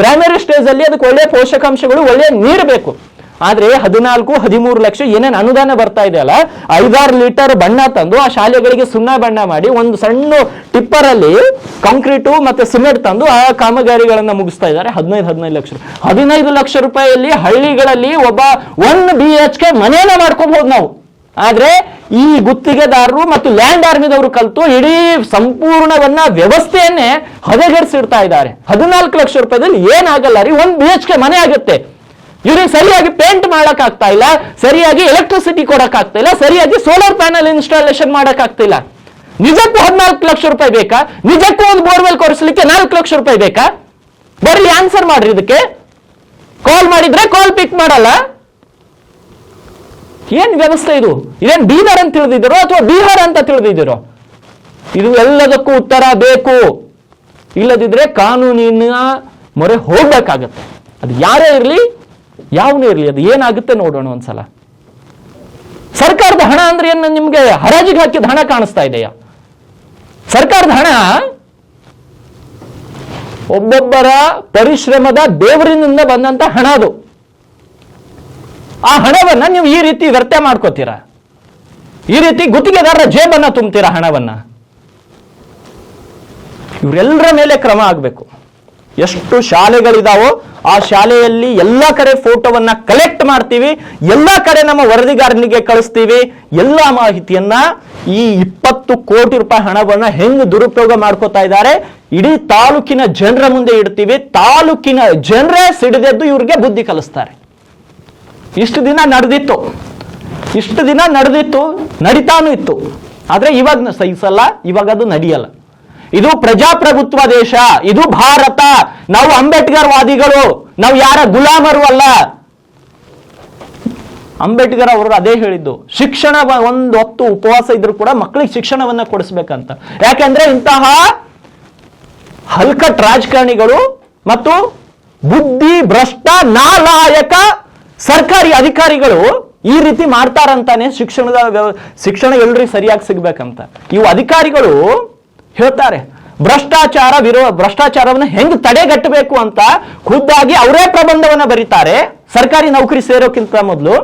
ಪ್ರೈಮರಿ ಸ್ಟೇಜ್ ಅಲ್ಲಿ ಅದಕ್ಕೆ ಒಳ್ಳೆ ಪೋಷಕಾಂಶಗಳು, ಒಳ್ಳೆ ನೀರು ಬೇಕು. ಆದ್ರೆ ಹದಿನಾಲ್ಕು, ಹದಿಮೂರು ಲಕ್ಷ ಏನೇನು ಅನುದಾನ ಬರ್ತಾ ಇದೆ ಅಲ್ಲ, ಐದಾರು ಲೀಟರ್ ಬಣ್ಣ ತಂದು ಆ ಶಾಲೆಗಳಿಗೆ ಸುಣ್ಣ ಬಣ್ಣ ಮಾಡಿ ಒಂದು ಸಣ್ಣ ಟಿಪ್ಪರ್ ಅಲ್ಲಿ ಕಾಂಕ್ರೀಟು ಮತ್ತೆ ಸಿಮೆಂಟ್ ತಂದು ಆ ಕಾಮಗಾರಿಗಳನ್ನ ಮುಗಿಸ್ತಾ ಇದ್ದಾರೆ. ಹದಿನೈದು ಹದಿನೈದು ಲಕ್ಷ. ಹದಿನೈದು ಲಕ್ಷ ರೂಪಾಯಿಯಲ್ಲಿ ಹಳ್ಳಿಗಳಲ್ಲಿ ಒಬ್ಬ ಒನ್ ಬಿ ಎಚ್ ಕೆ ಮನೇನ ಮಾಡ್ಕೊಬಹುದು ನಾವು. ಆದ್ರೆ ಈ ಗುತ್ತಿಗೆದಾರರು ಮತ್ತು ಲ್ಯಾಂಡ್ ಆರ್ಮಿದವರು ಕಲ್ತು ಇಡೀ ಸಂಪೂರ್ಣವನ್ನ ವ್ಯವಸ್ಥೆಯನ್ನೇ ಹದಗೆಡಿಸಿಡ್ತಾ ಇದ್ದಾರೆ. ಹದಿನಾಲ್ಕು ಲಕ್ಷ ರೂಪಾಯಿದಲ್ಲಿ ಏನಾಗಲ್ಲ ರೀ? ಒಂದು ಬಿ ಎಚ್ ಕೆ ಮನೆ ಆಗುತ್ತೆ. ಇವ್ರಿಗೆ ಸರಿಯಾಗಿ ಪೇಂಟ್ ಮಾಡಕ್ ಆಗ್ತಾ ಇಲ್ಲ, ಸರಿಯಾಗಿ ಎಲೆಕ್ಟ್ರಿಸಿಟಿ ಕೊಡಕ್ ಆಗ್ತಾ ಇಲ್ಲ, ಸರಿಯಾಗಿ ಸೋಲಾರ್ ಪ್ಯಾನಲ್ ಇನ್ಸ್ಟಾಲೇಷನ್ ಮಾಡಕ್ ಆಗ್ತಿಲ್ಲ ನಿಜಕ್ಕೂ ಹದಿನಾಲ್ಕು ಲಕ್ಷ ರೂಪಾಯಿ ಬೇಕಾ? ನಿಜಕ್ಕೂ ಒಂದು ಬೋರ್ವೆಲ್ ಕೊಡಿಸ್ಲಿಕ್ಕೆ ನಾಲ್ಕು ಲಕ್ಷ ರೂಪಾಯಿ ಬೇಕಾ? ಬರ್ರಿ ಆನ್ಸರ್ ಮಾಡ್ರಿ ಇದಕ್ಕೆ. ಕಾಲ್ ಮಾಡಿದ್ರೆ ಕಾಲ್ ಪಿಕ್ ಮಾಡಲ್ಲ. ಏನ್ ವ್ಯವಸ್ಥೆ ಇದು? ಇದೇನ್ ಬೀದರ್ ಅಂತ ತಿಳಿದಿದ್ದೀರೋ ಅಥವಾ ಬಿಹಾರ ಅಂತ ತಿಳಿದಿದ್ದೀರೋ? ಇದು ಎಲ್ಲದಕ್ಕೂ ಉತ್ತರ ಬೇಕು. ಇಲ್ಲದಿದ್ರೆ ಕಾನೂನಿನ ಮೊರೆ ಹೋಗ್ಬೇಕಾಗತ್ತೆ. ಅದು ಯಾರೇ ಇರಲಿ ಯಾವನೇ ಇರಲಿ, ಅದು ಏನಾಗುತ್ತೆ ನೋಡೋಣ ಒಂದ್ಸಲ. ಸರ್ಕಾರದ ಹಣ ಅಂದ್ರೆ ಏನು ನಿಮ್ಗೆ? ಹರಾಜಿಗೆ ಹಾಕಿದ ಹಣ ಕಾಣಿಸ್ತಾ ಇದೆಯಾ? ಸರ್ಕಾರದ ಹಣ ಒಬ್ಬೊಬ್ಬರ ಪರಿಶ್ರಮದ ದೇವರಿನಿಂದ ಬಂದಂತ ಹಣ ಅದು. ಆ ಹಣವನ್ನ ನೀವು ಈ ರೀತಿ ವ್ಯರ್ಥ ಮಾಡ್ಕೋತೀರಾ? ಈ ರೀತಿ ಗುತ್ತಿಗೆದಾರರ ಜೇಬನ್ನ ತುಂಬ್ತೀರಾ ಹಣವನ್ನ? ಇವರೆಲ್ಲರ ಮೇಲೆ ಕ್ರಮ ಆಗಬೇಕು. ಎಷ್ಟು ಶಾಲೆಗಳಿದಾವೋ ಆ ಶಾಲೆಯಲ್ಲಿ ಎಲ್ಲ ಕಡೆ ಫೋಟೋವನ್ನ ಕಲೆಕ್ಟ್ ಮಾಡ್ತೀವಿ, ಎಲ್ಲ ಕಡೆ ನಮ್ಮ ವರದಿಗಾರನಿಗೆ ಕಳಿಸ್ತೀವಿ, ಎಲ್ಲ ಮಾಹಿತಿಯನ್ನ ಈ ಇಪ್ಪತ್ತು ಕೋಟಿ ರೂಪಾಯಿ ಹಣವನ್ನ ಹೆಂಗ್ ದುರುಪಯೋಗ ಮಾಡ್ಕೋತಾ ಇದ್ದಾರೆ, ಇಡೀ ತಾಲೂಕಿನ ಜನರ ಮುಂದೆ ಇಡ್ತೀವಿ, ತಾಲೂಕಿನ ಜನರೇ ಸಿಡಿದೆದ್ದು ಇವ್ರಿಗೆ ಬುದ್ಧಿ ಕಲಿಸ್ತಾರೆ. ಇಷ್ಟು ದಿನ ನಡೆದಿತ್ತು, ಇಷ್ಟು ದಿನ ನಡೆದಿತ್ತು, ನಡೀತಾನು ಇತ್ತು. ಆದ್ರೆ ಇವಾಗ ಸಹಿಸಲ್ಲ, ಇವಾಗ ಅದು ನಡೆಯಲ್ಲ. ಇದು ಪ್ರಜಾಪ್ರಭುತ್ವ ದೇಶ, ಇದು ಭಾರತ. ನಾವು ಅಂಬೇಡ್ಕರ್ ವಾದಿಗಳು ನಾವು ಯಾರ ಗುಲಾಮರು ಅಲ್ಲ. ಅಂಬೇಡ್ಕರ್ ಅವರು ಅದೇ ಹೇಳಿದ್ದು, ಶಿಕ್ಷಣ ಒಂದು ಹೊತ್ತು ಉಪವಾಸ ಇದ್ರು ಕೂಡ ಮಕ್ಕಳಿಗೆ ಶಿಕ್ಷಣವನ್ನ ಕೊಡಿಸ್ಬೇಕಂತ. ಯಾಕೆಂದ್ರೆ ಇಂತಹ ಹಲ್ಕಟ್ ರಾಜಕಾರಣಿಗಳು ಮತ್ತು ಬುದ್ಧಿ ಭ್ರಷ್ಟ ನಾಲಾಯಕ ಸರ್ಕಾರಿ ಅಧಿಕಾರಿಗಳು ಈ ರೀತಿ ಮಾಡ್ತಾರಂತಾನೆ ಶಿಕ್ಷಣದ ಶಿಕ್ಷಣ ಎಲ್ರಿಗೂ ಸರಿಯಾಗಿ ಸಿಗ್ಬೇಕಂತ. ಇವು ಅಧಿಕಾರಿಗಳು ಹೇಳ್ತಾರೆ, ಭ್ರಷ್ಟಾಚಾರ ವಿರೋ, ಭ್ರಷ್ಟಾಚಾರವನ್ನು ಹೆಂಗ್ ತಡೆಗಟ್ಟಬೇಕು ಅಂತ ಖುದ್ದಾಗಿ ಅವರೇ ಪ್ರಬಂಧವನ್ನ ಬರೀತಾರೆ, ಸರ್ಕಾರಿ ನೌಕರಿ ಸೇರೋಕ್ಕಿಂತ ಮೊದಲು.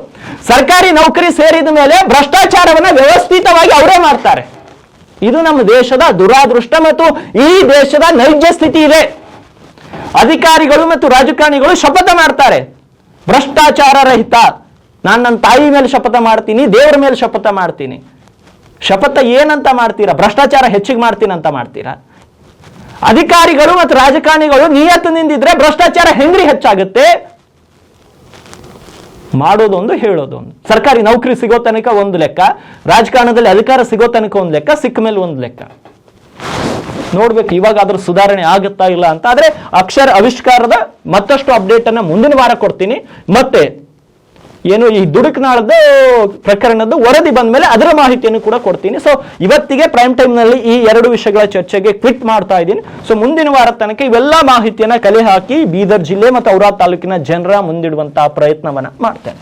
ಸರ್ಕಾರಿ ನೌಕರಿ ಸೇರಿದ ಮೇಲೆ ಭ್ರಷ್ಟಾಚಾರವನ್ನ ವ್ಯವಸ್ಥಿತವಾಗಿ ಅವರೇ ಮಾಡ್ತಾರೆ. ಇದು ನಮ್ಮ ದೇಶದ ದುರಾದೃಷ್ಟ ಮತ್ತು ಈ ದೇಶದ ನೈಜ ಸ್ಥಿತಿ ಇದೆ. ಅಧಿಕಾರಿಗಳು ಮತ್ತು ರಾಜಕಾರಣಿಗಳು ಶಪಥ ಮಾಡ್ತಾರೆ, ಭ್ರಷ್ಟಾಚಾರ ರಹಿತ, ನಾನು ನನ್ನ ತಾಯಿ ಮೇಲೆ ಶಪಥ ಮಾಡ್ತೀನಿ, ದೇವರ ಮೇಲೆ ಶಪಥ ಮಾಡ್ತೀನಿ. ಶಪಥ ಏನಂತ ಮಾಡ್ತೀರಾ? ಭ್ರಷ್ಟಾಚಾರ ಹೆಚ್ಚಿಗೆ ಮಾಡ್ತೀನಿ ಅಂತ ಮಾಡ್ತೀರಾ? ಅಧಿಕಾರಿಗಳು ಮತ್ತು ರಾಜಕಾರಣಿಗಳು ನಿಯತ್ತಿನಿಂದಿದ್ರೆ ಭ್ರಷ್ಟಾಚಾರ ಹೆಂಗ್ರಿ ಹೆಚ್ಚಾಗುತ್ತೆ? ಮಾಡೋದೊಂದು, ಹೇಳೋದೊಂದು. ಸರ್ಕಾರಿ ನೌಕರಿ ಸಿಗೋ ತನಕ ಒಂದು ಲೆಕ್ಕ, ರಾಜಕಾರಣದಲ್ಲಿ ಅಧಿಕಾರ ಸಿಗೋ ತನಕ ಒಂದು ಲೆಕ್ಕ, ಸಿಕ್ಕ ಮೇಲೆ ಒಂದು ಲೆಕ್ಕ. ನೋಡ್ಬೇಕು ಇವಾಗ ಅದ್ರ ಸುಧಾರಣೆ ಆಗುತ್ತಾ ಇಲ್ಲ ಅಂತ. ಆದ್ರೆ ಅಕ್ಷರ ಆವಿಷ್ಕಾರದ ಮತ್ತಷ್ಟು ಅಪ್ಡೇಟ್ ಅನ್ನ ಮುಂದಿನ ವಾರ ಕೊಡ್ತೀನಿ. ಮತ್ತೆ ಏನು ಈ ದುಡುಕ್ನಾಳದ ಪ್ರಕರಣದ ವರದಿ ಬಂದ ಮೇಲೆ ಅದರ ಮಾಹಿತಿಯನ್ನು ಕೂಡ ಕೊಡ್ತೀನಿ. ಸೊ ಇವತ್ತಿಗೆ ಪ್ರೈಮ್ ಟೈಮ್ನಲ್ಲಿ ಈ ಎರಡು ವಿಷಯಗಳ ಚರ್ಚೆಗೆ ಕ್ವಿಟ್ ಮಾಡ್ತಾ ಇದ್ದೀನಿ. ಸೊ ಮುಂದಿನ ವಾರ ತನಕ ಇವೆಲ್ಲ ಮಾಹಿತಿಯನ್ನ ಕಲೆ ಹಾಕಿ ಬೀದರ್ ಜಿಲ್ಲೆ ಮತ್ತು ಔರಾ ತಾಲೂಕಿನ ಜನರ ಮುಂದಿಡುವಂತಹ ಪ್ರಯತ್ನವನ್ನ ಮಾಡ್ತೇನೆ.